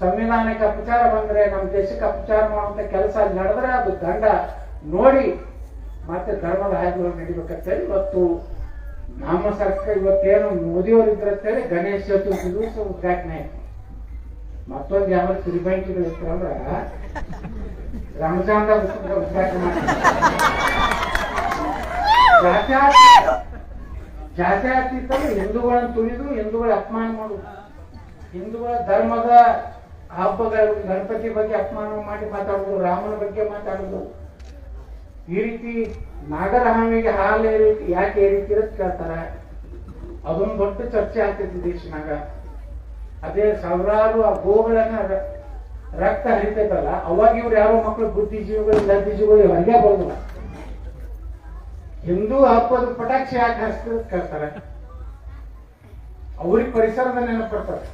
ಸಂವಿಧಾನಕ್ಕೆ ಅಪಚಾರ ಬಂದ್ರೆ, ನಮ್ಮ ದೇಶಕ್ಕೆ ಅಪಚಾರ ಮಾಡುವಂತ ಕೆಲಸ ನಡೆದ್ರೆ ಅದು ದಂಡ ನೋಡಿ ಮತ್ತೆ ಧರ್ಮದ ಆಯೋಗ ನಡಿಬೇಕಂತ ಹೇಳಿ ಇವತ್ತು ನಮ್ಮ ಸರ್ಕಾರ ಇವತ್ತೇನು ಮೋದಿಯವರು ಇದ್ರಂತೇಳಿ ಗಣೇಶ ಚತುರ್ಥಿ ದಿವಸ ಉದ್ಘಾಟನೆ ಆಯ್ತು. ಮತ್ತೊಂದು ಯಾವ ತಿರುಬಂಕಿಗಳು ಅಂದ್ರ ರಂಜಾನ್ ಉದ್ಘಾಟನೆ ಮಾಡ್ತಾರೆ. ಜಾತ್ಯಾತೀತ ಜಾತ್ಯಾತೀತ ಹಿಂದೂಗಳನ್ನು ತುಳಿದು ಹಿಂದೂಗಳ ಅಪಮಾನ ಮಾಡುದು. ಹಿಂದೂಗಳ ಧರ್ಮದ ಹಬ್ಬಗಳು ಗಣಪತಿ ಬಗ್ಗೆ ಅಪಮಾನ ಮಾಡಿ ಮಾತಾಡುದು ರಾಮನ ಬಗ್ಗೆ ಮಾತಾಡುದು ಈ ರೀತಿ ನಾಗರಹಾಮಿಗೆ ಹಾಲು ಏರಿ- ಯಾಕೆ ಏರಿತೀರ ಅಂತ ಕೇಳ್ತಾರ? ಅದೊಂದು ದೊಡ್ಡ ಚರ್ಚೆ ಆಗ್ತೈತಿ ದೇಶನಾಗ. ಅದೇ ಸಾವಿರಾರು ಆ ಗೋಗಳನ್ನ ರಕ್ತ ಹರಿತೈತಲ್ಲ, ಅವಾಗ ಇವ್ರು ಯಾರೋ ಮಕ್ಕಳು ಬುದ್ಧಿಜೀವಿಗಳು ಲದ್ದಿಜೀವಿಗಳು ಹೊರಗೆ ಬರೋದಿಲ್ಲ. ಹಿಂದೂ ಹಬ್ಬದ ಪಟಾಕ್ಷಿ ಯಾಕೆ ಹಚ್ತಾರೆ ಕೇಳ್ತಾರೆ? ಅವ್ರಿಗೆ ಪರಿಸರದ ನೆನಪಡ್ತಾರೆ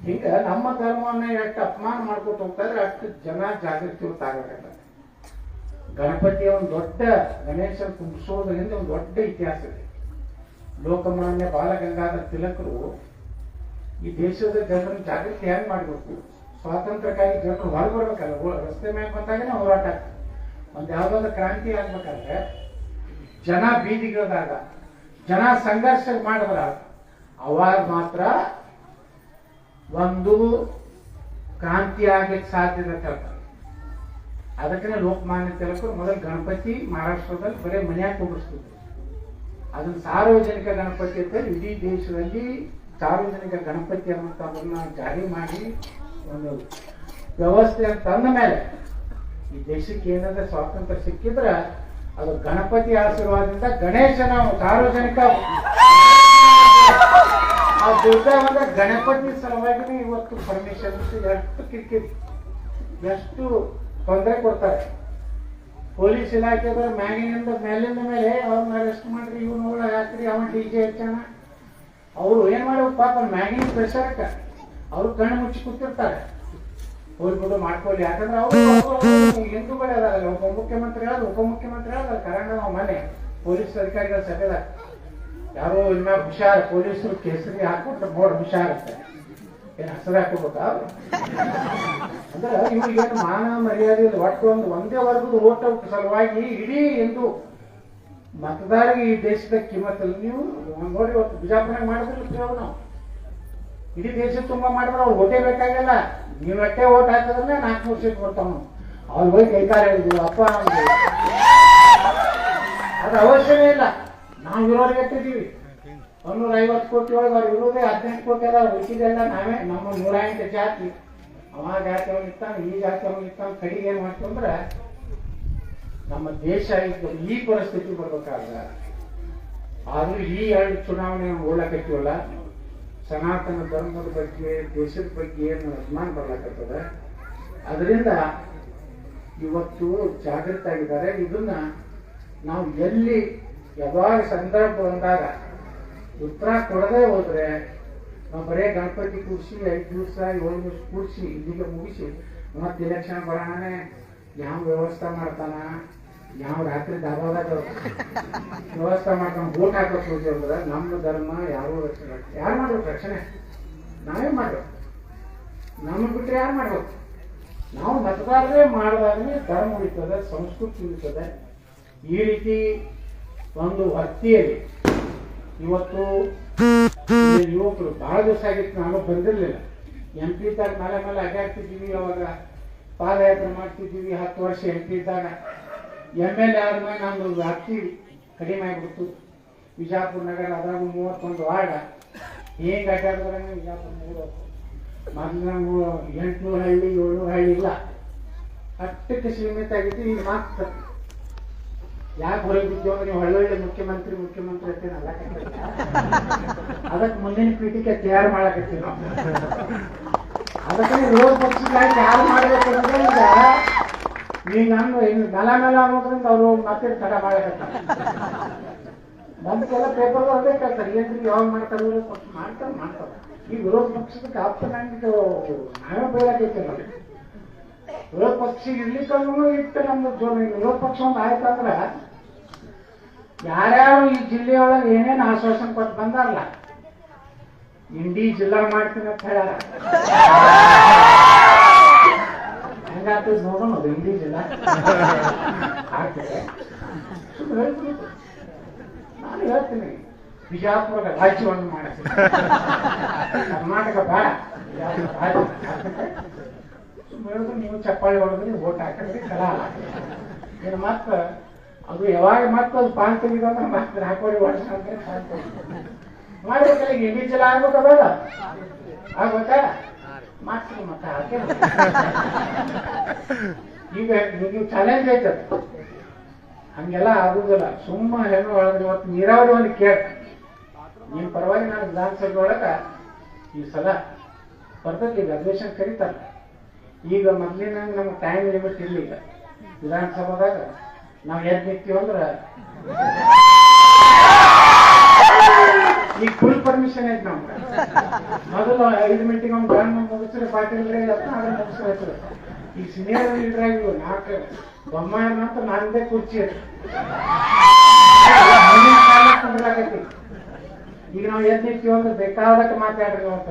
ಹಿಂಗ ನಮ್ಮ ಧರ್ಮವನ್ನ ಎಷ್ಟು ಅಪಮಾನ ಮಾಡ್ಕೊತ ಹೋಗ್ತಾರೆ ಅಷ್ಟು ಜನ ಜಾಗೃತಿ ಆಗಬೇಕಾಗ್ತದೆ ಗಣಪತಿಯ ಒಂದು ದೊಡ್ಡ ಗಣೇಶನ ಕುಂಬಿಸೋದ್ರಿಂದ ಒಂದು ದೊಡ್ಡ ಇತಿಹಾಸ ಇದೆ. ಲೋಕಮಾನ್ಯ ಬಾಲಗಂಗಾಧರ ತಿಲಕರು ಈ ದೇಶದ ಜನರ ಜಾಗೃತಿ ಹೆಂಗ್ ಮಾಡಬೇಕು? ಸ್ವಾತಂತ್ರ್ಯಕ್ಕಾಗಿ ಜನರು ಹೊರಗೆ ಬರ್ಬೇಕಲ್ಲ ರಸ್ತೆ ಮೇಲೆ ಬಂದಾಗನೇ ಹೋರಾಟ ಒಂದು ಯಾವ್ದೊಂದು ಕ್ರಾಂತಿ ಆಗ್ಬೇಕಂದ್ರೆ ಜನ ಬೀದಿಗಿಳಿದಾಗ, ಜನ ಸಂಘರ್ಷ ಮಾಡಿದ್ರ ಅವಾಗ ಮಾತ್ರ ಒಂದು ಕ್ರಾಂತಿ ಆಗ್ಲಿಕ್ಕೆ ಸಾಧ್ಯತೆ ಹೇಳ್ತಾರೆ. ಅದಕ್ಕೆ ಲೋಕಮಾನ್ಯ ತಿಲಕರು ಮೊದಲು ಗಣಪತಿ ಮಹಾರಾಷ್ಟ್ರದಲ್ಲಿ ಬರೀ ಮನೆಯಾಗ ಕೂಡಿಸ್ತಿದ್ರು ಅದನ್ನ ಸಾರ್ವಜನಿಕ ಗಣಪತಿ ಅಂತ ಇಡೀ ದೇಶದಲ್ಲಿ ಸಾರ್ವಜನಿಕ ಗಣಪತಿ ಅನ್ನುವಂಥದ್ದನ್ನ ಜಾರಿ ಮಾಡಿ ಒಂದು ವ್ಯವಸ್ಥೆ ತಂದ ಮೇಲೆ ಈ ದೇಶಕ್ಕೆ ಏನಂದ್ರೆ ಸ್ವಾತಂತ್ರ್ಯ ಸಿಕ್ಕಿದ್ರೆ ಅದು ಗಣಪತಿ ಆಶೀರ್ವಾದದಿಂದ ಗಣೇಶನ ಸಾರ್ವಜನಿಕ ಆ ದುರ್ಗ ಅಂದ್ರೆ ಗಣಪತಿ ಸಲುವಾಗಿ ಇವತ್ತು ಪರ್ಮಿಷನ್ ಎಷ್ಟು ಕಿರಿಕಿರಿ. ಎಷ್ಟು ತೊಂದರೆ ಕೊಡ್ತಾರೆ. ಪೊಲೀಸ್ ಇಲಾಖೆದವ್ರು ಮ್ಯಾಗಿನಿಂದ ಮೇಲಿಂದ ಮೇಲೆ ಅವ್ರನ್ನ ಅರೆಸ್ಟ್ ಮಾಡ್ರಿ, ಇವ್ನ ಒಳಗೆ ಹಾಕ್ರಿ, ಅವನ್ ಡಿ ಜೆ ಹೆಚ್ಚಾನ ಅವರು ಏನ್ ಮಾಡ್ಬೇಕು ಪಾಪ, ಮ್ಯಾಗಿನ ಪ್ರೆಷರ್ಕ ಅವ್ರು ಕಣ್ಣು ಮುಚ್ಚಿ ಕೂತಿರ್ತಾರೆ. ಹೋಗ್ಬಿಟ್ಟು ಮಾಡ್ಕೊಳ್ಳಿ. ಯಾಕಂದ್ರೆ ಅವರು ಹಿಂದೂಗಳೇ ಅದಾರಲ್ಲ ಒಬ್ಬ ಮುಖ್ಯಮಂತ್ರಿ ಹೇಳೋದು ಉಪಮುಖ್ಯಮಂತ್ರಿ ಕರ್ನಾಟಕ ನಾವು ಮನೆ. ಪೊಲೀಸ್ ಅಧಿಕಾರಿಗಳ ಸಭೆದಾಗ ಯಾರೋ ಇನ್ನ ಹುಷಾರ್, ಪೊಲೀಸರು ಕೇಸರಿ ಹಾಕ್ಬಿಟ್ರೆ ಬೋರ್ಡ್ ಹುಷಾರ್ ಅಂತ. ಏನ್ ಹಾಕೋಬೇಕಾ ಅಂದ್ರೆ ಮಾನ ಮರ್ಯಾದೆ ಒಟ್ಟು ಒಂದು ಒಂದೇ ವರ್ಗದ ಓಟ ಸಲುವಾಗಿ ಇಡೀ ಎಂದು ಮತದಾರರಿಗೆ ಈ ದೇಶದ ಕಿಮ್ಮತ್ತಲ್ಲಿ ನೀವು ನೋಡಿ ಇವತ್ತು ಬಿಜಾಪುರ ಮಾಡಿದ್ರೆ ನಾವು. ಇಡೀ ದೇಶ ತುಂಬಾ ಮಾಡಿದ್ರೆ ಅವ್ರು ಓಟೇ ಬೇಕಾಗಿಲ್ಲ. ನೀವು ಎಟ್ಟೆ ಓಟ್ ಹಾಕಿದ್ರೆ ನಾಲ್ಕು ಸೀಟ್ ಕೊಡ್ತಾವ ಅವ್ರು ಹೋಗಿ ಕೈಕಾರ ಹೇಳಿದ್ರು, ಅಪ್ಪ ಅದ್ರ ಅದು ಅವಶ್ಯವೇ ಇಲ್ಲ. ನಾವು ಇರೋರಿಗೆ ಎಟ್ಟಿದ್ದೀವಿ ಒಂದೂರ ಐವತ್ತು ಕೋಟಿ ಒಳಗೆ ಅವ್ರು ಇರೋದೇ ಹದಿನೆಂಟು ಕೋಟಿ ಎಲ್ಲ ಉಳಿಸಿದೆಲ್ಲ ನಾವೇ, ನಮ್ಮ ನೂರ ಎಂಟು ಜಾತಿ. ಅವ ಜಾತಿ ಅವನು ಇರ್ತಾನೆ ಈ ಜಾತಿ ಅವನು ಇರ್ತಾನೆ ಕಡೆಗೆ ಏನ್ ಮಾಡ್ತು ನಮ್ಮ ದೇಶ ಇದ್ದು ಈ ಪರಿಸ್ಥಿತಿ ಬರ್ಬೇಕಾದ್ರೆ, ಆದ್ರೂ ಈ ಎರಡು ಚುನಾವಣೆ ಓಡಾಕತ್ತೀವಲ್ಲ ಸನಾತನ ಧರ್ಮದ ಬಗ್ಗೆ, ದೇಶದ ಬಗ್ಗೆ ಏನು ಅಭಿಮಾನ ಬರ್ಲಾಕತ್ತದ? ಅದರಿಂದ ಇವತ್ತು ಜಾಗೃತ ಆಗಿದ್ದಾರೆ. ಇದನ್ನ ನಾವು ಎಲ್ಲಿ ಯಾವಾಗ ಸಂದರ್ಭ ಬಂದಾಗ ಉತ್ತರ ಕೊಡದೆ ಹೋದ್ರೆ ನಾವು ಬರೇ ಗಣಪತಿ ಕೂರಿಸಿ, ಐದು ದಿವಸ, ಏಳು ದಿವಸ ಕೂರಿಸಿ, ಇಲ್ಲಿಗೆ ಮುಗಿಸಿ, ಮತ್ತೆ ಇಲೆಕ್ಷನ್ ಬರೋಣನೆ ಯಾವ ವ್ಯವಸ್ಥೆ ಮಾಡ್ತಾನ? ಯಾವ ರಾತ್ರಿ ದಾಬಾದಾಗ ವ್ಯವಸ್ಥೆ ಮಾಡ್ಕೊಂಡು ಓಟ್ ಹಾಕೋ ಅಂದ್ರೆ ನಮ್ಮ ಧರ್ಮ ಯಾರು ರಕ್ಷಣೆ ಯಾರು ಮಾಡ್ಬೇಕು ರಕ್ಷಣೆ? ನಾವೇ ಮಾಡ್ಬೇಕು. ನಮ್ಮ ಬಿಟ್ಟರೆ ಯಾರು ಮಾಡ್ಬೇಕು? ನಾವು ಮತದಾರರೇ ಮಾಡಿದಾಗಲೇ ಧರ್ಮ ಉಳಿತದೆ, ಸಂಸ್ಕೃತಿ ಉಳಿತದೆ. ಈ ರೀತಿ ಒಂದು ಹತ್ತಿಯಲ್ಲಿ ಇವತ್ತು ಯುವಕರು ಬಹಳ ದಿವಸ ಆಗಿತ್ತು, ನಾನು ಬಂದಿರಲಿಲ್ಲ. ಎಂ ಪಿ ಇದ್ದಾಗ ಮೇಲೆ ಮೇಲೆ ಅಡ್ಡಾಡ್ತಿದ್ದೀವಿ ಅವಾಗ ಪಾದಯಾತ್ರೆ ಮಾಡ್ತಿದ್ದೀವಿ, ಹತ್ತು ವರ್ಷ ಎಂ ಪಿ ಇದ್ದಾಗ ಎಂ ಎಲ್ ಎ ಆದ್ಮೇಲೆ ನಮ್ದು ವ್ಯಾಪ್ತಿ ಕಡಿಮೆ ಆಗ್ಬಿಡ್ತು. ವಿಜಾಪುರ ನಗರ ಅದಾಗ ಮೂವತ್ತೊಂದು ವಾರ್ಡ. ಹೆಂಗೆ ಅಡ್ಡಾಡಿದ್ರೆ ವಿಜಾಪುರ ನೋಡಬೇಕು ಮೊದಲು ನಾವು ಎಂಟ್ನೂರು ಹಳ್ಳಿ, ಏಳ್ನೂರು ಹಳ್ಳಿ ಇಲ್ಲ. ಅಷ್ಟಕ್ಕೆ ಸೀಮಿತ ಆಗಿತ್ತು, ಈಗ ಮಾತ್ರ. ಯಾಕೆ ಹೊರಗೆ ಬಿದ್ದೋ ನೀವು ಒಳ್ಳೊಳ್ಳೆ ಮುಖ್ಯಮಂತ್ರಿ ಮುಖ್ಯಮಂತ್ರಿ ಅಂತ ಅದಕ್ಕೆ ಮುಂದಿನ ಪೀಠಿಕೆ ತಯಾರು ಮಾಡಕತ್ತೀವಿ ನಾವು ಅದಕ್ಕೆ ವಿರೋಧ ಪಕ್ಷಕ್ಕಾಗಿ ಯಾರು ಮಾಡ್ಬೇಕು ಅಂದ್ರೆ ಈಗ ನೀವು ನಾನು ಇನ್ನು ನೆಲ ನೆಲ ಅನ್ನೋದ್ರಿಂದ ಅವರು ಮತ್ತೆ ತಡ ಮಾಡಕತ್ತಾರೆ. ನಮ್ಗೆಲ್ಲ ಪೇಪರ್ ಅದೇ ಕೇಳ್ತಾರೆ ಏನ್ರಿ ಯಾವಾಗ ಮಾಡ್ತಾರೆ ವಿರೋಧ ಪಕ್ಷ? ಮಾಡ್ತಾರೆ ಮಾಡ್ತಾರೆ. ಈ ವಿರೋಧ ಪಕ್ಷದ ಆಪ್ಷನ್ ನಾವೇ ಬೇಡಾಗೈತೆ ನೋಡಿ ವಿರೋಧ ಪಕ್ಷ ಇರ್ಲಿಕ್ಕೂ ಇಟ್ಟು ನಮ್ದು ಜೋರ ವಿರೋಧ ಪಕ್ಷ ಒಂದು ಆಯ್ತಂದ್ರ ಯಾರ್ಯಾರು ಈ ಜಿಲ್ಲೆಯೊಳಗೆ ಏನೇನು ಆಶ್ವಾಸನೆ ಕೊಟ್ಟು ಬಂದಾರಲ್ಲ ಇಂಡಿ ಜಿಲ್ಲಾ ಮಾಡ್ತೀನಿ ಅಂತ ಹೇಳ್ಯಾರ. ಹೆಂಗಾಗ್ತದೆ ನೋಡೋಣ ಅದು, ಇಂಡಿ ಜಿಲ್ಲಾ. ಆಗ್ತದೆ. ನಾನು ಹೇಳ್ತೀನಿ, ಬಿಜಾಪುರದ ರಾಜ್ಯವನ್ನು ಮಾಡ್ತೀನಿ ಕರ್ನಾಟಕ ಬೇಡ ಹೇಳಿದ್ರು ನೀವು ಚಪ್ಪಾಳಿ ಒಳಗಡೆ ಓಟ್ ಹಾಕಿದ್ರಿ ಕಲಾ ಏನು ಮತ್ತೆ ಅದು ಯಾವಾಗ ಮತ್ತೊಂದು ಪಾನ್ ತೆಗಿದ ಅಂದ್ರೆ ಮತ್ತೆ ಹಾಕೋರಿ, ವರ್ಷ ಅಂತ. ಮಾಡ್ಬೇಕಲ್ಲ, ಈಗ ಇಂಡಿ ಜಿಲ್ಲಾ ಆಗ್ಬೇಕ ಬೇಡ. ಆಗ್ಬೇಕಾ? ಮಾಡ್ತೀನಿ ಮತ್ತೆ, ಹಾಕಿ ಈಗ ನೀವು ಚಾಲೆಂಜ್ ಐತೆ. ಹಂಗೆಲ್ಲ ಆಗುದಿಲ್ಲ. ಸುಮ್ಮ ಹೆಣ್ಣು ಒಳಗೆ ಇವತ್ತು ನೀರಾವರಿ ಒಂದು ಕೇಳ ನಿಮ್ ಪರವಾಗಿ ನಾನು ವಿಧಾನಸಭೆ ಒಳಗ ಈ ಸಲ ಬರ್ತೈತಿ ಈಗ ಅಧಿವೇಶನ ಕರೀತಾರ ಈಗ ಮೊದ್ಲಿನ ನಮ್ಗೆ ಟೈಮ್ ಲಿಮಿಟ್ ಈಗ ವಿಧಾನಸಭಾದಾಗ ನಾವು ಎದ್ ನಿಂತೀವಿ ಈ ಈಗ ಫುಲ್ ಪರ್ಮಿಷನ್ ಐತೆ ನಮ್ಗೆ. ಮೊದಲು ಐದು ಮಿನಿಟಿಗೆ ಒಂದು ಬ್ಯಾಂಡ್ ಮುಗಿಸ್ರೆ ಪಾಟೀಲ್ರಿ ಅದನ್ನ ಮುಗಿಸ್ಬೇಕು ಈ ಸೀನಿಯರ್ ಲೀಡರ್ ಆಗಿವು ನಾಲ್ಕು ಬೊಮ್ಮಾಯನ ಅಂತ ನಾನಿಂದೇ ಕುರ್ಚಿ ಆಗೈತಿ. ಈಗ ನಾವು ಎದ್ ನಿಂತೀವಿ ಅಂದ್ರೆ ಬೇಕಾದಕ್ಕೆ ಮಾತಾಡ್ರಿ ಅಂತ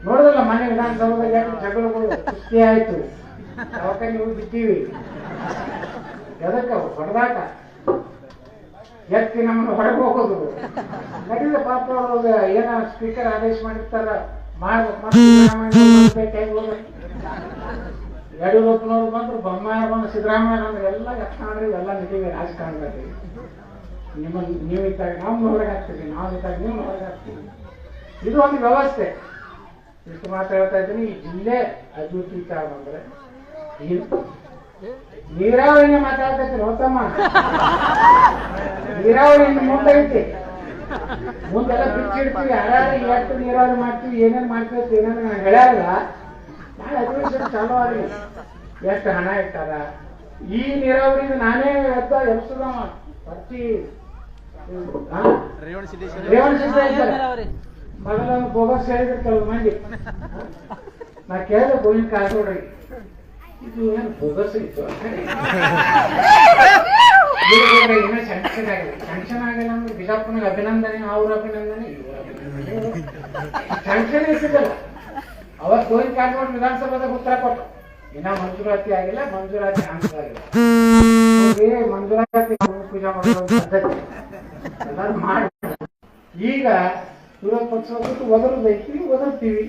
ನೋಡಿದಲ್ಲ ಮನೆ ವಿಧಾನಸೌಧದಾಗ ಜಗಳಗಳು, ಕುಸ್ತಿ ಆಯ್ತು. ಯಾವಾಗ ನೀವು ಬಿಟ್ಟೀವಿ. ಎದಕ್ಕ ಹೊಡೆದಾಟ? ಎತ್ತಿ ನಮ್ಮನ್ನು ಹೊರಗೆ ಹೋಗೋದು. ನಡೀದ ಪಾಪ ಅವ್ರಿಗೆ ಏನ ಸ್ಪೀಕರ್ ಆದೇಶ ಮಾಡಿರ್ತಾರ. ಮಾಡ್ಬೇಕು ಯಡಿಯೂರಪ್ಪನವ್ರು ಬಂದ್ರು ಬೊಮ್ಮಾಯ ಬಂದ್ರು, ಸಿದ್ದರಾಮಯ್ಯ ಅಂದ್ರೆ ಎಲ್ಲ ಯತ್ನಾಡ್ರಿ ಎಲ್ಲ ನಡೀವಿ ರಾಜಕಾರಣದಲ್ಲಿ ನಿಮ್ಮ ನೀವು ಇದ್ದಾಗ ನಾವು ಹೊರಗೆ ಹಾಕ್ತೀವಿ ನಾವು ಇದ್ದಾಗ ನೀವು ಹೊರಗೆ ಹಾಕ್ತೀವಿ ಇದು ಒಂದು ವ್ಯವಸ್ಥೆ. ಇಷ್ಟು ಮಾತಾಡ್ತಾ ಇದ್ದೀನಿ, ಈ ಜಿಲ್ಲೆ ಬಂದ್ರೆ ಇದು ನೀರಾವರಿನೇ ಮಾತಾಡ್ತೈತಿ ಹೋತಮ್ಮ ನೀರಾವರಿ ಮುಂದೈತಿ. ಮುಂದೆ ಐತಿ ಮುಂದೆಲ್ಲ ಬಿಚ್ಚಿಡ್ತೀವಿ ಯಾರು ಎಷ್ಟು ನೀರಾವರಿ ಮಾಡ್ತೀವಿ ಏನೇನ್ ಮಾಡ್ತೀವಿ ಏನೇನು ನಾನು ಹೇಳ್ಯಾರಲ್ಲ ಭಾಳ ಅಧಿವೇಶನ ಚಾಲೂ ಆಗಲಿ ಎಷ್ಟು ಹಣ ಇಟ್ಟಾರ? ಈ ನೀರಾವರಿ ನಾನೇ ಎತ್ತ ಎಬ್ಸದವ ಪ್ರತಿ? ರೇವಣ ಸಿದ್ಧ ಇದ್ದಾರೆ. ಮೊದಲೊಂದು ಬೋಗಸ್ ಹೇಳಿದ್ರು ಕೆಲವು ಮಂದಿ. ನಾ ಕೇಳಿದೆ ಗೋವಿಂದ ಕಾಸೋಡ್ರಿ ಇದು ಇತ್ತು ಸ್ಯಾಂಕ್ಷನ್ ಆಗಿಲ್ಲ ಸ್ಯಾಂಕ್ಷನ್ ಆಗಿಲ್ಲ ಬಿಜಾಪುರನಾಗ ಅಭಿನಂದನೆ ಅವ್ರ ಅಭಿನಂದನೆ ಇವ್ರ ಅಭಿನಂದನೆ ಸ್ಯಾಂಕ್ಷನ್ ಸಿಗಲ್ಲ ಅವತ್ತು ಗೋವಿಂದ ಕಾರಜೋಳ ವಿಧಾನಸಭಾದಾಗ ಉತ್ತರ ಕೊಟ್ಟು ಇನ್ನ ಮಂಜೂರಾತಿ ಆಗಿಲ್ಲ ಮಂಜೂರಾತಿ ಆಗಿಲ್ಲ ಹೋಗಿ ಮಂಜೂರಾತಿ ಪೂಜಾ ಮಾಡೋ ಪದ್ಧತಿ ಎಲ್ಲರೂ ಮಾಡಿ ಈಗ ವಿರೋಧ ಪಕ್ಷ ಒದರದೈತಿ, ಒದರ್ತೀವಿ.